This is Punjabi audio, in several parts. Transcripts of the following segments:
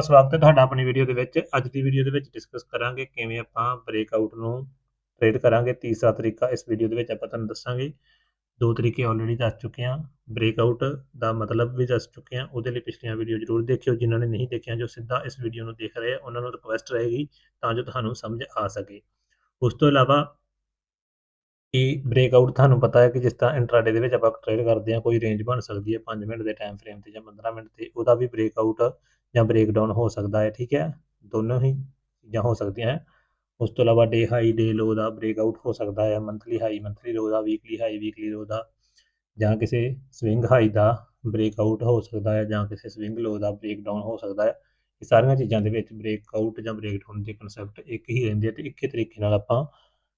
ਅਕਾਲ, ਸਵਾਗਤ ਹੈ ਤੁਹਾਡਾ ਆਪਣੀ ਵੀਡੀਓ ਦੇ ਵਿੱਚ। ਅੱਜ ਦੀ ਵੀਡੀਓ ਦੇ ਵਿੱਚ ਡਿਸਕਸ ਕਰਾਂਗੇ ਕਿਵੇਂ ਆਪਾਂ ਬ੍ਰੇਕਆਊਟ ਨੂੰ ਟ੍ਰੇਡ ਕਰਾਂਗੇ। ਤੀਸਰਾ ਤਰੀਕਾ ਇਸ ਵੀਡੀਓ ਦੇ ਵਿੱਚ ਆਪਾਂ ਤੁਹਾਨੂੰ ਦੱਸਾਂਗੇ। ਦੋ ਤਰੀਕੇ ਆਲਰੇਡੀ ਦੱਸ ਚੁੱਕੇ ਹਾਂ। ਬ੍ਰੇਕਆਊਟ ਦਾ ਮਤਲਬ ਵੀ ਦੱਸ ਚੁੱਕੇ ਹਾਂ। ਉਹਦੇ ਲਈ ਪਿਛਲੀਆਂ ਵੀਡੀਓ ਜ਼ਰੂਰ ਦੇਖਿਓ। ਜਿਨ੍ਹਾਂ ਨੇ ਨਹੀਂ ਦੇਖਿਆ, ਜੋ ਸਿੱਧਾ ਇਸ ਵੀਡੀਓ ਨੂੰ ਦੇਖ ਰਹੇ ਆ, ਉਹਨਾਂ ਨੂੰ ਰਿਕੁਐਸਟ ਰਹੇਗੀ ਤਾਂ ਜੋ ਤੁਹਾਨੂੰ ਸਮਝ ਆ ਸਕੇ। ਉਸ ਤੋਂ ਇਲਾਵਾ ਕਿ ਬ੍ਰੇਕਆਊਟ ਤੁਹਾਨੂੰ ਪਤਾ ਹੈ ਕਿ ਜਿਸ ਤਰ੍ਹਾਂ ਇੰਟਰਾਡੇ ਦੇ ਵਿੱਚ ਆਪਾਂ ਟ੍ਰੇਡ ਕਰਦੇ ਹਾਂ, ਕੋਈ ਰੇਂਜ ਬਣ ਸਕਦੀ ਹੈ 5 ਮਿੰਟ ਦੇ ਟਾਈਮ ਫਰੇਮ ਤੇ ਜਾਂ 15 ਮਿੰਟ ਤੇ, ਉਹਦਾ ਵੀ ਬ੍ਰੇਕਆਊਟ ਜਾਂ ਬ੍ਰੇਕਡਾਊਨ ਹੋ ਸਕਦਾ ਹੈ, ਠੀਕ ਹੈ? ਦੋਨੋਂ ਹੀ ਚੀਜ਼ਾਂ ਹੋ ਸਕਦੀਆਂ ਹੈ। ਉਸ ਤੋਂ ਇਲਾਵਾ ਡੇ ਹਾਈ ਡੇ ਲੋ ਦਾ ਬ੍ਰੇਕਆਊਟ ਹੋ ਸਕਦਾ ਹੈ ਮੰਥਲੀ ਹਾਈ ਮੰਥਲੀ ਲੋ ਦਾ ਵੀਕਲੀ ਹਾਈ ਵੀਕਲੀ ਲੋ ਦਾ, ਜਾਂ ਕਿਸੇ ਸਵਿੰਗ ਹਾਈ ਦਾ ਬ੍ਰੇਕਆਊਟ ਹੋ ਸਕਦਾ ਹੈ, ਜਾਂ ਕਿਸੇ ਸਵਿੰਗ ਲੋ ਦਾ ਬ੍ਰੇਕਡਾਊਨ ਹੋ ਸਕਦਾ ਹੈ। ਇਹ ਸਾਰੀਆਂ ਚੀਜ਼ਾਂ ਦੇ ਵਿੱਚ ਬ੍ਰੇਕਆਊਟ ਜਾਂ ਬ੍ਰੇਕਡਾਊਨ ਦੇ ਕਨਸੈਪਟ ਇੱਕ ਹੀ ਰਹਿੰਦੇ ਆ ਤੇ ਇੱਕੇ ਤਰੀਕੇ ਨਾਲ ਆਪਾਂ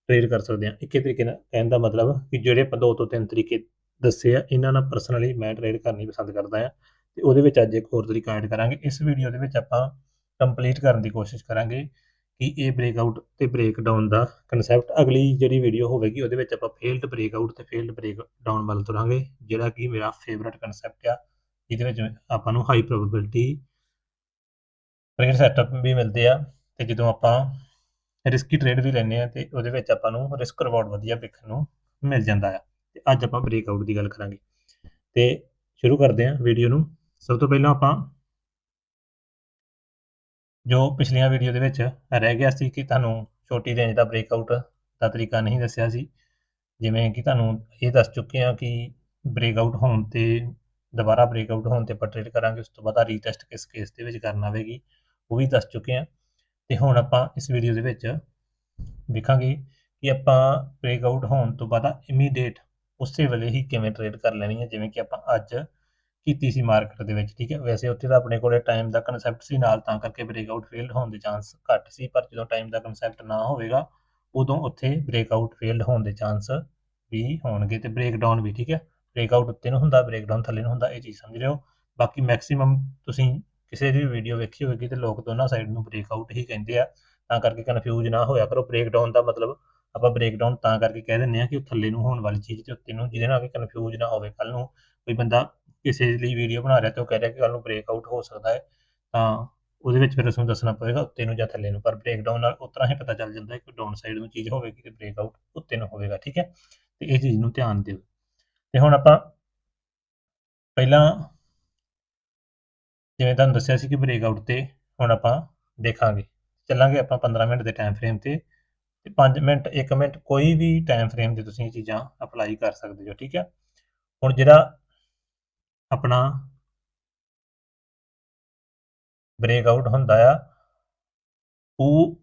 ਟ੍ਰੇਡ ਕਰ ਸਕਦੇ ਹਾਂ। ਇੱਕੇ ਤਰੀਕੇ ਨਾਲ ਕਹਿਣ ਦਾ ਮਤਲਬ ਕਿ ਜਿਹੜੇ ਆਪਾਂ ਦੋ ਤੋਂ ਤਿੰਨ ਤਰੀਕੇ ਦੱਸੇ ਆ, ਇਹਨਾਂ ਨਾਲ ਪਰਸਨਲੀ ਮੈਂ ਟ੍ਰੇਡ ਕਰਨੀ ਪਸੰਦ ਕਰਦਾ ਹਾਂ। ਤੇ ਉਹਦੇ ਵਿੱਚ ਅੱਜ ਇੱਕ ਹੋਰ ਤਰੀਕਾ ਐਡ ਕਰਾਂਗੇ। ਇਸ ਵੀਡੀਓ ਦੇ ਵਿੱਚ ਆਪਾਂ ਕੰਪਲੀਟ ਕਰਨ ਦੀ ਕੋਸ਼ਿਸ਼ ਕਰਾਂਗੇ ਕਿ ਇਹ ਬ੍ਰੇਕਆਊਟ ਤੇ ਬ੍ਰੇਕਡਾਊਨ ਦਾ ਕਨਸੈਪਟ ਅਗਲੀ ਜਿਹੜੀ ਵੀਡੀਓ ਹੋਵੇਗੀ, ਉਹਦੇ ਵਿੱਚ ਆਪਾਂ ਫੇਲਡ ਬ੍ਰੇਕਆਊਟ ਤੇ ਫੇਲਡ ਬ੍ਰੇਕਡਾਊਨ ਵੱਲ ਤੁਰਾਂਗੇ, ਜਿਹੜਾ ਕਿ ਮੇਰਾ ਫੇਵਰਟ ਕਨਸੈਪਟ ਆ। ਜਿਹਦੇ ਵਿੱਚ ਆਪਾਂ ਨੂੰ ਹਾਈ ਪ੍ਰੋਬੇਬਿਲਟੀ ਟ੍ਰੇਡ ਸੈਟਅਪ ਵੀ ਮਿਲਦੇ ਆ ਤੇ ਜਦੋਂ ਆਪਾਂ ਰਿਸਕੀ ਟ੍ਰੇਡ ਵੀ ਲੈਂਦੇ ਆ ਤੇ ਉਹਦੇ ਵਿੱਚ ਆਪਾਂ ਨੂੰ ਰਿਸਕ ਰਿਵਾਰਡ ਵਧੀਆ ਵੇਖਣ ਨੂੰ ਮਿਲ ਜਾਂਦਾ ਆ। ਤੇ ਅੱਜ ਆਪਾਂ ਬ੍ਰੇਕਆਊਟ ਦੀ ਗੱਲ ਕਰਾਂਗੇ। ਤੇ ਸ਼ੁਰੂ ਕਰਦੇ ਹਾਂ ਵੀਡੀਓ ਨੂੰ। ਸਭ ਤੋਂ ਪਹਿਲਾਂ ਆਪਾਂ ਜੋ ਪਿਛਲੀਆਂ ਵੀਡੀਓ ਦੇ ਵਿੱਚ ਰਹਿ ਗਿਆ ਸੀ ਕਿ ਤੁਹਾਨੂੰ ਛੋਟੀ ਰੇਂਜ ਦਾ ਬ੍ਰੇਕਆਊਟ ਦਾ ਤਰੀਕਾ ਨਹੀਂ ਦੱਸਿਆ ਸੀ, ਜਿਵੇਂ ਕਿ ਤੁਹਾਨੂੰ ਇਹ ਦੱਸ ਚੁੱਕੇ ਹਾਂ ਕਿ ਬ੍ਰੇਕਆਊਟ ਹੋਣ ਤੇ ਦੁਬਾਰਾ ਬ੍ਰੇਕਆਊਟ ਹੋਣ ਤੇ ਆਪਾਂ ਟ੍ਰੇਡ ਕਰਾਂਗੇ, ਉਸ ਤੋਂ ਬਾਅਦ ਆ ਰੀਟੈਸਟ ਕਿਸ ਕੇਸ ਦੇ ਵਿੱਚ ਕਰਨਾ ਆਵੇਗੀ ਉਹ ਵੀ ਦੱਸ ਚੁੱਕੇ ਹਾਂ। ਤੇ ਹੁਣ ਆਪਾਂ ਇਸ ਵੀਡੀਓ ਦੇ ਵਿੱਚ ਵੇਖਾਂਗੇ ਕਿ ਆਪਾਂ ਬ੍ਰੇਕਆਊਟ ਹੋਣ ਤੋਂ ਬਾਅਦ ਇਮੀਡੀਏਟ ਉਸੇ ਵੇਲੇ ਹੀ ਕਿਵੇਂ ਟ੍ਰੇਡ ਕਰ ਲੈਣੀ ਹੈ, ਜਿਵੇਂ ਕਿ ਆਪਾਂ ਅੱਜ ਕੀਤੀ ਸੀ ਮਾਰਕੀਟ ਦੇ ਵਿੱਚ, ਠੀਕ ਹੈ? ਵੈਸੇ ਉੱਥੇ ਤਾਂ ਆਪਣੇ ਕੋਲੇ ਟਾਈਮ ਦਾ ਕਨਸੈਪਟ ਸੀ, ਨਾਲ ਤਾਂ ਕਰਕੇ ਬ੍ਰੇਕਆਊਟ ਫੇਲ ਹੋਣ ਦੇ ਚਾਂਸ ਘੱਟ ਸੀ, ਪਰ ਜਦੋਂ ਟਾਈਮ ਦਾ ਕਨਸੈਪਟ ਨਾ ਹੋਵੇਗਾ, ਉਦੋਂ ਉੱਥੇ ਬ੍ਰੇਕਆਊਟ ਫੇਲ ਹੋਣ ਦੇ ਚਾਂਸ ਵੀ ਹੋਣਗੇ ਤੇ ਬ੍ਰੇਕਡਾਊਨ ਵੀ, ਠੀਕ ਹੈ? ਬ੍ਰੇਕਆਊਟ ਉੱਤੇ ਨੂੰ ਹੁੰਦਾ ਬ੍ਰੇਕਡਾਊਨ ਥੱਲੇ ਨੂੰ ਹੁੰਦਾ, ਇਹ ਚੀਜ਼ ਸਮਝ ਰਹੇ ਹੋ? ਬਾਕੀ ਮੈਕਸਿਮਮ ਤੁਸੀਂ ਕਿਸੇ ਦੀ ਵੀਡੀਓ ਵੇਖੀ ਹੋਵੇਗੀ ਤੇ ਲੋਕ ਦੋਨਾਂ ਸਾਈਡ ਨੂੰ ਬ੍ਰੇਕਆਊਟ ਹੀ ਕਹਿੰਦੇ ਆ, ਤਾਂ ਕਰਕੇ ਕਨਫਿਊਜ਼ ਨਾ ਹੋਇਆ ਕਰੋ। ਬ੍ਰੇਕਡਾਊਨ ਦਾ ਮਤਲਬ ਆਪਾਂ ਬ੍ਰੇਕਡਾਊਨ ਤਾਂ ਕਰਕੇ ਕਹਿ ਦਿੰਦੇ ਆ ਕਿ ਉਹ ਥੱਲੇ ਨੂੰ ਹੋਣ ਵਾਲੀ ਚੀਜ਼ ਤੇ ਉੱਤੇ ਨੂੰ, ਜਿਹਦੇ ਨਾਲ ਕਿ ਕਨਫਿਊਜ਼ ਨਾ ਹੋਵੇ ਕੱਲ ਨੂੰ, ਕੋਈ ਬੰਦਾ ਕਿਸੇ ਲਈ ਵੀਡੀਓ ਬਣਾ ਰਿਹਾ ਤੇ ਉਹ ਕਹਿ ਰਿਹਾ ਕਿ ਕੱਲ ਨੂੰ ਬ੍ਰੇਕ ਆਊਟ ਹੋ ਸਕਦਾ ਹੈ, ਤਾਂ ਉਹਦੇ ਵਿੱਚ ਫਿਰ ਉਸਨੂੰ ਦੱਸਣਾ ਪਵੇਗਾ, ਉੱਤੇ ਨੂੰ ਜਾਂ ਥੱਲੇ ਨੂੰ, ਪਰ ਬ੍ਰੇਕ ਡਾਊਨ ਨਾਲ ਉਤਰਾ ਹੀ ਪਤਾ ਚੱਲ ਜਾਂਦਾ ਹੈ ਕਿ ਡਾਊਨ ਸਾਈਡ ਨੂੰ ਚੀਜ਼ ਹੋਵੇਗੀ ਤੇ ਬ੍ਰੇਕਆਊਟ ਉੱਤੇ ਨੂੰ ਹੋਵੇਗਾ, ਠੀਕ ਹੈ? ਤੇ ਇਹ ਚੀਜ਼ ਨੂੰ ਧਿਆਨ ਦਿਓ। ਤੇ ਹੁਣ ਆਪਾਂ ਪਹਿਲਾਂ ਜਿਵੇਂ ਤੁਹਾਨੂੰ ਦੱਸਿਆ ਸੀ ਕਿ ਬ੍ਰੇਕ ਆਊਟ ਤੇ ਹੁਣ ਆਪਾਂ ਦੇਖਾਂਗੇ। ਚੱਲਾਂਗੇ ਆਪਾਂ 15 ਮਿੰਟ ਦੇ ਟਾਈਮ ਫਰੇਮ ਤੇ ਤੇ 5 ਮਿੰਟ 1 ਮਿੰਟ ਕੋਈ ਵੀ ਟਾਈਮ ਫਰੇਮ ਤੇ ਤੁਸੀਂ ਇਹ ਚੀਜ਼ਾਂ ਅਪਲਾਈ ਕਰ ਸਕਦੇ ਹੋ, ਠੀਕ ਹੈ? ਹੁਣ ਜਿਹੜਾ ਆਪਣਾ ਬ੍ਰੇਕ ਆਊਟ ਹੁੰਦਾ ਆ। ਉਹ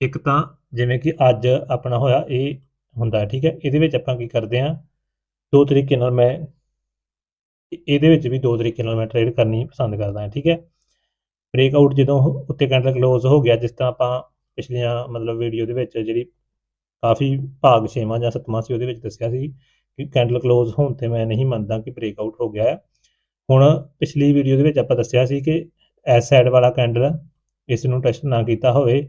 ਇੱਕ ਤਾਂ ਜਿਵੇਂ ਕਿ ਅੱਜ ਆਪਣਾ ਹੋਇਆ, ਇਹ ਹੁੰਦਾ ਠੀਕ ਹੈ। ਇਹਦੇ ਵਿੱਚ ਆਪਾਂ ਕੀ ਕਰਦੇ ਆ ਦੋ ਤਰੀਕੇ ਨਾਲ ਮੈਂ ਇਹਦੇ ਵਿੱਚ ਵੀ ਦੋ ਤਰੀਕੇ ਨਾਲ ਮੈਂ ਟ੍ਰੇਡ ਕਰਨੀ ਪਸੰਦ ਕਰਦਾ ਹਾਂ, ਠੀਕ ਹੈ। ਬ੍ਰੇਕ ਆਊਟ ਜਦੋਂ ਉੱਤੇ ਕੈਂਡਲ ਕਲੋਜ਼ ਹੋ ਗਿਆ, ਜਿਸ ਤਰ੍ਹਾਂ ਆਪਾਂ ਪਿਛਲੀਆਂ ਮਤਲਬ ਵੀਡੀਓ ਦੇ ਵਿੱਚ ਜਿਹੜੀ ਕਾਫੀ ਭਾਗ 6ਵਾਂ ਜਾਂ 7ਵਾਂ ਸੀ, ਉਹਦੇ ਵਿੱਚ ਦੱਸਿਆ ਸੀ ਕਿ ਕੈਂਡਲ ਕਲੋਜ਼ ਹੋਣ ਤੇ ਮੈਂ ਨਹੀਂ ਮੰਨਦਾ ਕਿ ਬ੍ਰੇਕ ਆਊਟ ਹੋ ਗਿਆ ਹੈ ਹੁਣ ਪਿਛਲੀ ਵੀਡੀਓ ਦੇ ਵਿੱਚ ਆਪਾਂ ਦੱਸਿਆ ਸੀ ਕਿ ਐਸ ਸਾਈਡ ਵਾਲਾ ਕੈਂਡਲ ਇਸ ਨੂੰ ਟੈਸਟ ਨਾ ਕੀਤਾ ਹੋਵੇ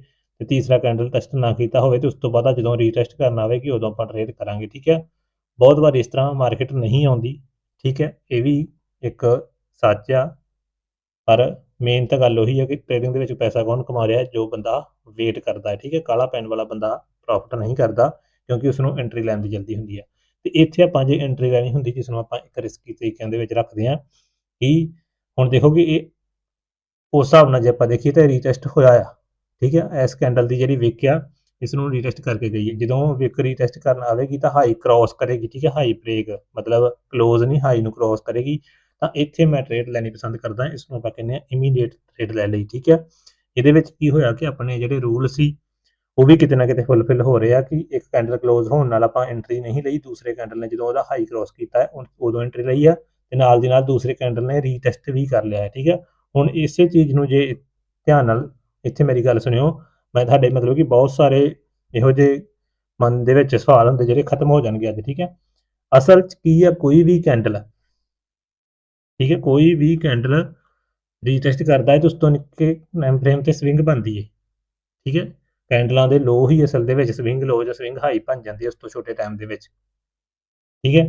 ਤੇ ਤੀਸਰਾ ਕੈਂਡਲ ਟੈਸਟ ਨਾ ਕੀਤਾ ਹੋਵੇ ਤੇ ਉਸ ਤੋਂ ਬਾਅਦ ਜਦੋਂ ਰੀਟੈਸਟ ਕਰਨਾ ਆਵੇਗੀ ਉਦੋਂ ਆਪਾਂ ਟ੍ਰੇਡ ਕਰਾਂਗੇ, ਠੀਕ ਹੈ ਬਹੁਤ ਵਾਰ ਇਸ ਤਰ੍ਹਾਂ ਮਾਰਕੀਟ ਨਹੀਂ ਆਉਂਦੀ, ਠੀਕ ਹੈ ਇਹ ਵੀ ਇੱਕ ਸੱਚ ਆ। ਪਰ ਮੇਨ ਤਾਂ ਗੱਲ ਉਹੀ ਹੈ ਕਿ ਟ੍ਰੇਡਿੰਗ ਦੇ ਵਿੱਚ ਪੈਸਾ ਕੌਣ ਕਮਾ ਰਿਹਾ ਜੋ ਬੰਦਾ ਵੇਟ ਕਰਦਾ ਹੈ, ਠੀਕ ਹੈ ਕਾਲਾ ਪੈਨ ਵਾਲਾ ਬੰਦਾ ਪ੍ਰੋਫਿਟ ਨਹੀਂ ਕਰਦਾ ਕਿਉਂਕਿ ਉਸ ਨੂੰ ਐਂਟਰੀ ਲੈਣ ਦੀ ਜਲਦੀ ਹੁੰਦੀ ਹੈ ਤੇ ਇੱਥੇ ਆਪਾਂ ਜੇ ਐਂਟਰੀ ਲੈਣੀ ਹੁੰਦੀ, ਜਿਸ ਨੂੰ ਆਪਾਂ ਇੱਕ ਰਿਸਕੀ ਤਰੀਕਿਆਂ ਦੇ ਵਿੱਚ ਰੱਖਦੇ ਹਾਂ, ਕਿ ਹੁਣ ਦੇਖੋਗੇ ਇਹ ਉਸ ਹਿਸਾਬ ਨਾਲ ਜੇ ਆਪਾਂ ਦੇਖੀਏ ਤਾਂ ਰੀਟੈਸਟ ਹੋਇਆ ਆ, ਠੀਕ ਹੈ ਇਸ ਕੈਂਡਲ ਦੀ ਜਿਹੜੀ ਵਿਕ ਆ, ਇਸ ਨੂੰ ਰੀਟੈਸਟ ਕਰਕੇ ਗਈ ਹੈ। ਜਦੋਂ ਵਿਕ ਰੀਟੈਸਟ ਕਰਨ ਆਵੇਗੀ ਤਾਂ ਹਾਈ ਕ੍ਰਾਸ ਕਰੇਗੀ, ਠੀਕ ਹੈ ਹਾਈ ਬ੍ਰੇਕ ਮਤਲਬ ਕਲੋਜ਼ ਨਹੀਂ ਹਾਈ ਨੂੰ ਕ੍ਰਾਸ ਕਰੇਗੀ, ਤਾਂ ਇੱਥੇ ਮੈਂ ਟ੍ਰੇਡ ਲੈਣੀ ਪਸੰਦ ਕਰਦਾ, ਇਸ ਨੂੰ ਆਪਾਂ ਕਹਿੰਦੇ ਆ ਇਮੀਡੀਏਟ ਟ੍ਰੇਡ ਲੈ ਲਈ, ਠੀਕ ਹੈ ਇਹਦੇ ਵਿੱਚ ਕੀ ਹੋਇਆ ਕਿ ਆਪਣੇ ਜਿਹੜੇ ਰੂਲ ਸੀ ਉਹ ਵੀ ਕਿਤੇ ਨਾ ਕਿਤੇ ਫੁੱਲਫਿਲ ਹੋ ਰਿਹਾ ਕਿ ਇੱਕ ਕੈਂਡਲ ਕਲੋਜ਼ ਹੋਣ ਨਾਲ ਆਪਾਂ ਐਂਟਰੀ ਨਹੀਂ ਲਈ, ਦੂਸਰੇ ਕੈਂਡਲ ਨੇ ਜਦੋਂ ਉਹਦਾ ਹਾਈ ਕ੍ਰਾਸ ਕੀਤਾ ਉਦੋਂ ਐਂਟਰੀ ਲਈ ਆ ਤੇ ਨਾਲ ਦੀ ਨਾਲ ਦੂਸਰੇ ਕੈਂਡਲ ਨੇ ਰੀਟੈਸਟ ਵੀ ਕਰ ਲਿਆ ਹੈ, ਠੀਕ ਹੈ? ਹੁਣ ਇਸੇ ਚੀਜ਼ ਨੂੰ ਜੇ ਧਿਆਨ ਨਾਲ ਇੱਥੇ ਮੇਰੀ ਗੱਲ ਸੁਣਿਓ, ਮੈਂ ਤੁਹਾਡੇ ਮਤਲਬ ਕਿ ਬਹੁਤ ਸਾਰੇ ਇਹੋ ਜਿਹੇ ਮਨ ਦੇ ਵਿੱਚ ਸਵਾਲ ਹੁੰਦੇ ਜਿਹੜੇ ਖਤਮ ਹੋ ਜਾਣਗੇ ਅੱਜ, ਠੀਕ ਹੈ? ਅਸਲ 'ਚ ਕੀ ਆ, ਕੋਈ ਵੀ ਕੈਂਡਲ ਠੀਕ ਹੈ? ਕੋਈ ਵੀ ਕੈਂਡਲ ਰੀਟੈਸਟ ਕਰਦਾ ਹੈ ਤੇ ਉਸ ਤੋਂ ਨਿੱਕੇ ਟਾਈਮ ਫਰੇਮ ਤੇ ਸਵਿੰਗ ਬਣਦੀ ਹੈ, ਠੀਕ ਹੈ? ਕੈਂਡਲਾਂ ਦੇ ਲੋ ਹੀ ਅਸਲ ਦੇ ਵਿੱਚ ਸਵਿੰਗ ਲੋ ਜਾਂ ਸਵਿੰਗ ਹਾਈ ਬਣ ਜਾਂਦੀ ਹੈ ਉਸ ਤੋਂ ਛੋਟੇ ਟਾਈਮ ਦੇ ਵਿੱਚ। ਠੀਕ ਹੈ?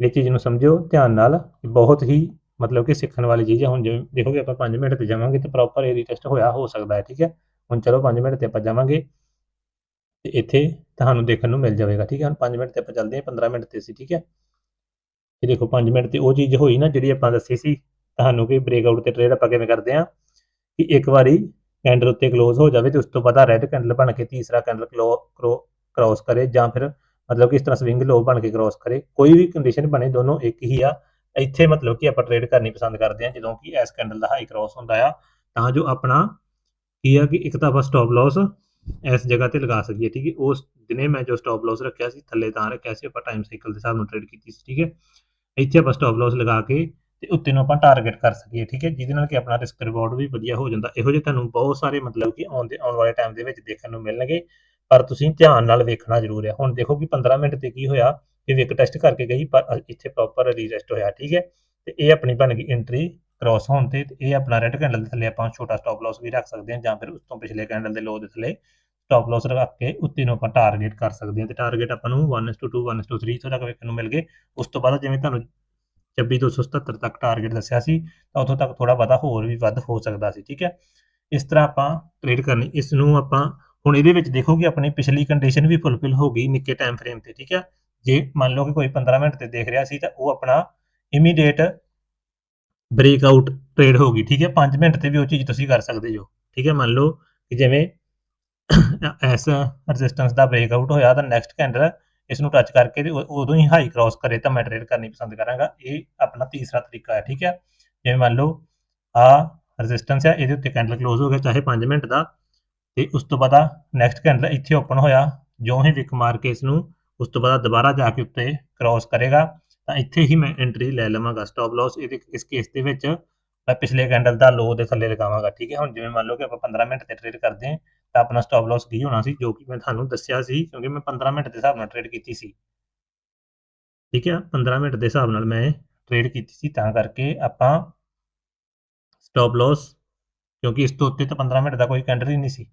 ਇਹ ਚੀਜ਼ ਨੂੰ ਸਮਝੋ ਧਿਆਨ ਨਾਲ ਬਹੁਤ ਹੀ ਮਤਲਬ ਕਿ ਸਿੱਖਣ ਵਾਲੀ ਚੀਜ਼ ਹੈ ਹੁਣ ਜਿਵੇਂ ਦੇਖੋਗੇ ਆਪਾਂ 5 ਮਿੰਟ ਤੇ ਜਾਵਾਂਗੇ ਤੇ ਪ੍ਰੋਪਰ ਇਹ ਰੀਟੈਸਟ ਹੋਇਆ, ਹੋ ਸਕਦਾ ਹੈ, ਠੀਕ ਹੈ? ਹੁਣ ਚਲੋ 5 ਮਿੰਟ ਤੇ ਆਪਾਂ ਜਾਵਾਂਗੇ ਤੇ ਇੱਥੇ ਤੁਹਾਨੂੰ ਦੇਖਣ ਨੂੰ ਮਿਲ ਜਾਵੇਗਾ, ਠੀਕ ਹੈ? ਹੁਣ 5 ਮਿੰਟ ਤੇ ਆਪਾਂ ਚੱਲਦੇ ਹਾਂ 15 ਮਿੰਟ ਤੇ ਸੀ ਠੀਕ ਹੈ? ਇਹ ਦੇਖੋ 5 ਮਿੰਟ ਤੇ ਉਹ ਚੀਜ਼ ਹੋਈ ਨਾ ਜਿਹੜੀ ਆਪਾਂ ਦੱਸੀ ਸੀ ਤੁਹਾਨੂੰ ਕਿ ਬ੍ਰੇਕਆਊਟ ਤੇ ਟ੍ਰੇਡ ਆਪਾਂ ਕਿਵੇਂ ਕਰਦੇ ਆ ਕਿ ਇੱਕ ਵਾਰੀ ਕੈਂਡਲ ਉੱਤੇ ਕਲੋਜ਼ ਹੋ ਜਾਵੇ ਤੇ ਉਸ ਤੋਂ ਬਾਅਦ ਰੈੱਡ ਕੈਂਡਲ ਬਣ ਕੇ ਤੀਸਰਾ ਕੈਂਡਲ ਕ੍ਰੋਸ ਕਰੇ ਜਾਂ ਫਿਰ ਮਤਲਬ ਕਿ ਇਸ ਤਰ੍ਹਾਂ ਸਵਿੰਗ ਲੋ ਬਣ ਕੇ ਕ੍ਰੋਸ ਕਰੇ ਕੋਈ ਵੀ ਕੰਡੀਸ਼ਨ ਬਣੇ ਦੋਨੋਂ ਇੱਕ ਹੀ ਆ ਇੱਥੇ ਮਤਲਬ ਕਿ ਆਪਾਂ ਟ੍ਰੇਡ ਕਰਨੀ ਪਸੰਦ ਕਰਦੇ ਆ ਜਦੋਂ ਕਿ ਇਸ ਕੈਂਡਲ ਦਾ ਹਾਈ ਕ੍ਰੋਸ ਹੁੰਦਾ ਆ ਤਾਂ ਜੋ ਆਪਣਾ ਕੀ ਆ ਕਿ ਇੱਕ ਤਾਂ ਆਪਾਂ ਸਟਾਪ ਲਾਸ ਇਸ ਜਗ੍ਹਾ ਤੇ ਲਗਾ ਸਕੀਏ ਠੀਕ ਹੈ ਉਸ ਦਿਨੇ ਮੈਂ ਜੋ ਸਟਾਪ ਲਾਸ ਰੱਖਿਆ ਸੀ ਥੱਲੇ ਤਾਂ ਰੱਖਿਆ ਸੀ ਆਪਾਂ ਟਾਈਮ ਸਾਈਕਲ ਦੇ ਹਿਸਾਬ ਨਾਲ ਟ੍ਰੇਡ ਕੀਤੀ ਸੀ ਠੀਕ ਹੈ ਇੱਥੇ ਆਪਾਂ ਸਟਾਪ ਲਾਸ ਲਗਾ ਕੇ ਤੇ ਉੱਤੇ ਨੂੰ ਆਪਾਂ ਟਾਰਗੇਟ ਕਰ ਸਕੀਏ, ਠੀਕ ਹੈ? ਜਿਹਦੇ ਨਾਲ ਕਿ ਆਪਣਾ ਰਿਸਕ ਰਿਵਾਰਡ ਵੀ ਵਧੀਆ ਹੋ ਜਾਂਦਾ। ਇਹੋ ਜਿਹੇ ਤੁਹਾਨੂੰ ਬਹੁਤ ਸਾਰੇ ਮਤਲਬ ਕਿ ਆਉਣ ਦੇ, ਆਉਣ ਵਾਲੇ ਟਾਈਮ ਦੇ ਵਿੱਚ ਦੇਖਣ ਨੂੰ ਮਿਲਣਗੇ। ਪਰ ਤੁਸੀਂ ਧਿਆਨ ਨਾਲ ਵੇਖਣਾ ਜ਼ਰੂਰ ਹੈ ਹੁਣ ਦੇਖੋ ਕਿ 15 ਮਿੰਟ ਤੇ ਕੀ ਹੋਇਆ ਕਿ ਵਿਕ ਟੈਸਟ ਕਰਕੇ ਗਈ, ਪਰ ਇੱਥੇ ਪ੍ਰੋਪਰ ਰੀਟੈਸਟ ਹੋਇਆ, ਠੀਕ ਹੈ? ਤੇ ਇਹ ਆਪਣੀ ਬਣ ਗਈ ਐਂਟਰੀ ਕ੍ਰਾਸ ਹੋਣ ਤੇ ਇਹ ਆਪਣਾ ਰੈੱਡ ਕੈਂਡਲ ਦੇ ਥੱਲੇ ਆਪਾਂ ਛੋਟਾ ਸਟਾਪ ਲਾਸ ਵੀ ਰੱਖ ਸਕਦੇ ਹਾਂ, ਜਾਂ ਫਿਰ ਉਸ ਤੋਂ ਪਿਛਲੇ ਕੈਂਡਲ ਦੇ ਲੋ ਦੇ ਥੱਲੇ ਸਟਾਪ ਲਾਸ ਰੱਖ ਕੇ ਉੱਤੇ ਨੂੰ ਆਪਾਂ ਟਾਰਗੇਟ ਕਰ ਸਕਦੇ ਹਾਂ। ਤੇ ਟਾਰਗੇਟ ਆਪਾਂ ਨੂੰ 1:2 1:3 ਤੋਂ ਤੱਕ ਵੇਖਣ ਨੂੰ ਮਿਲ ਗਏ। ਉਸ ਤੋਂ ਬਾਅਦ ਜਿਵੇਂ ਤੁਹਾਨੂੰ 24277 ਤੱਕ ਟਾਰਗੇਟ ਦੱਸਿਆ ਸੀ, ਤਾਂ ਉੱਥੋਂ ਤੱਕ ਥੋੜਾ ਬਹੁਤਾ ਹੋਰ ਵੀ ਵੱਧ ਹੋ ਸਕਦਾ ਸੀ, ਠੀਕ ਹੈ। ਇਸ ਤਰ੍ਹਾਂ ਆਪਾਂ ਟ੍ਰੇਡ ਕਰਨੀ, ਇਸ ਨੂੰ ਆਪਾਂ ਹੁਣ ਇਹਦੇ ਵਿੱਚ ਦੇਖੋ ਕਿ ਆਪਣੀ ਪਿਛਲੀ ਕੰਡੀਸ਼ਨ ਵੀ ਫੁੱਲਫਿਲ ਹੋ ਗਈ ਨਿੱਕੇ ਟਾਈਮ ਫਰੇਮ ਤੇ, ਠੀਕ ਹੈ। ਜੇ ਮੰਨ ਲਓ ਕਿ ਕੋਈ 15 ਮਿੰਟ ਤੇ ਦੇਖ ਰਿਹਾ ਸੀ, ਤਾਂ ਉਹ ਆਪਣਾ ਇਮੀਡੀਏਟ ਬ੍ਰੇਕਆਊਟ ਟ੍ਰੇਡ ਹੋ ਗਈ, ਠੀਕ ਹੈ। 5 ਮਿੰਟ ਤੇ ਵੀ ਉਹ ਚੀਜ਼ ਤੁਸੀਂ ਕਰ ਸਕਦੇ ਜੋ, ਠੀਕ ਹੈ। ਮੰਨ ਲਓ ਕਿ ਜਿਵੇਂ ਐਸ ਰੈਜ਼ਿਸਟੈਂਸ ਦਾ ਬ੍ਰੇਕਆਊਟ ਹੋਇਆ, ਤਾਂ ਨੈਕਸਟ ਕੈਂਡਲ ਇਸ ਨੂੰ ਟੱਚ ਕਰਕੇ ਤੇ ਉਦੋਂ ਹੀ ਹਾਈ ਕ੍ਰਾਸ ਕਰੇ ਤਾਂ ਮੈਂ ਟ੍ਰੇਡ ਕਰਨੀ ਪਸੰਦ ਕਰਾਂਗਾ। ਇਹ ਆਪਣਾ ਤੀਸਰਾ ਤਰੀਕਾ ਹੈ, ਠੀਕ ਹੈ? ਜਿਵੇਂ ਮੰਨ ਲਓ, ਆ ਰੈਜ਼ਿਸਟੈਂਸ ਹੈ ਇਹਦੇ ਉੱਤੇ ਕੈਂਡਲ ਕਲੋਜ਼ ਹੋ ਗਿਆ, ਚਾਹੇ 5 ਮਿੰਟ ਦਾ। ਤੇ ਉਸ ਤੋਂ ਬਾਅਦ ਨੈਕਸਟ ਕੈਂਡਲ ਇੱਥੇ ਓਪਨ ਹੋਇਆ, ਜਿਉਂ ਹੀ ਵਿਕ ਮਾਰ ਕੇ ਇਸ ਨੂੰ, ਉਸ ਤੋਂ ਬਾਅਦ ਦੁਬਾਰਾ ਜਾ ਕੇ ਉੱਤੇ ਕ੍ਰਾਸ ਕਰੇਗਾ। ਤਾਂ ਇੱਥੇ ਹੀ ਮੈਂ ਐਂਟਰੀ ਲੈ ਲਵਾਂਗਾ ਸਟਾਪ ਲਾਸ ਇਹਦੇ, ਇਸ ਕੇਸ ਦੇ ਵਿੱਚ ਮੈਂ ਪਿਛਲੇ ਕੈਂਡਲ ਦਾ ਲੋ ਦੇ ਥੱਲੇ ਲਗਾਵਾਂਗਾ, ਠੀਕ ਹੈ? ਹੁਣ ਜਿਵੇਂ ਮੰਨ ਲਓ ਕਿ ਆਪਾਂ 15 ਮਿੰਟ ਤੇ ਟ੍ਰੇਡ ਕਰਦੇ ਹਾਂ ਤਾਂ ਆਪਣਾ ਸਟਾਪ ਲਾਸ ਕੀ ਹੋਣਾ ਸੀ, ਜੋ ਕਿ ਮੈਂ ਤੁਹਾਨੂੰ ਦੱਸਿਆ ਸੀ, ਕਿਉਂਕਿ ਮੈਂ 15 ਮਿੰਟ ਦੇ ਹਿਸਾਬ ਨਾਲ ਟ੍ਰੇਡ ਕੀਤੀ ਸੀ। ਠੀਕ ਹੈ 15 ਮਿੰਟ ਦੇ ਹਿਸਾਬ ਨਾਲ ਮੈਂ ਟ੍ਰੇਡ ਕੀਤੀ ਸੀ, ਤਾਂ ਕਰਕੇ ਆਪਾਂ ਸਟਾਪ ਲਾਸ ਕਿਉਂਕਿ ਇਸ ਤੋਂ ਉੱਤੇ ਤਾਂ 15 ਮਿੰਟ ਦਾ ਕੋਈ ਕੈਂਡਲ ਹੀ ਨਹੀਂ ਸੀ।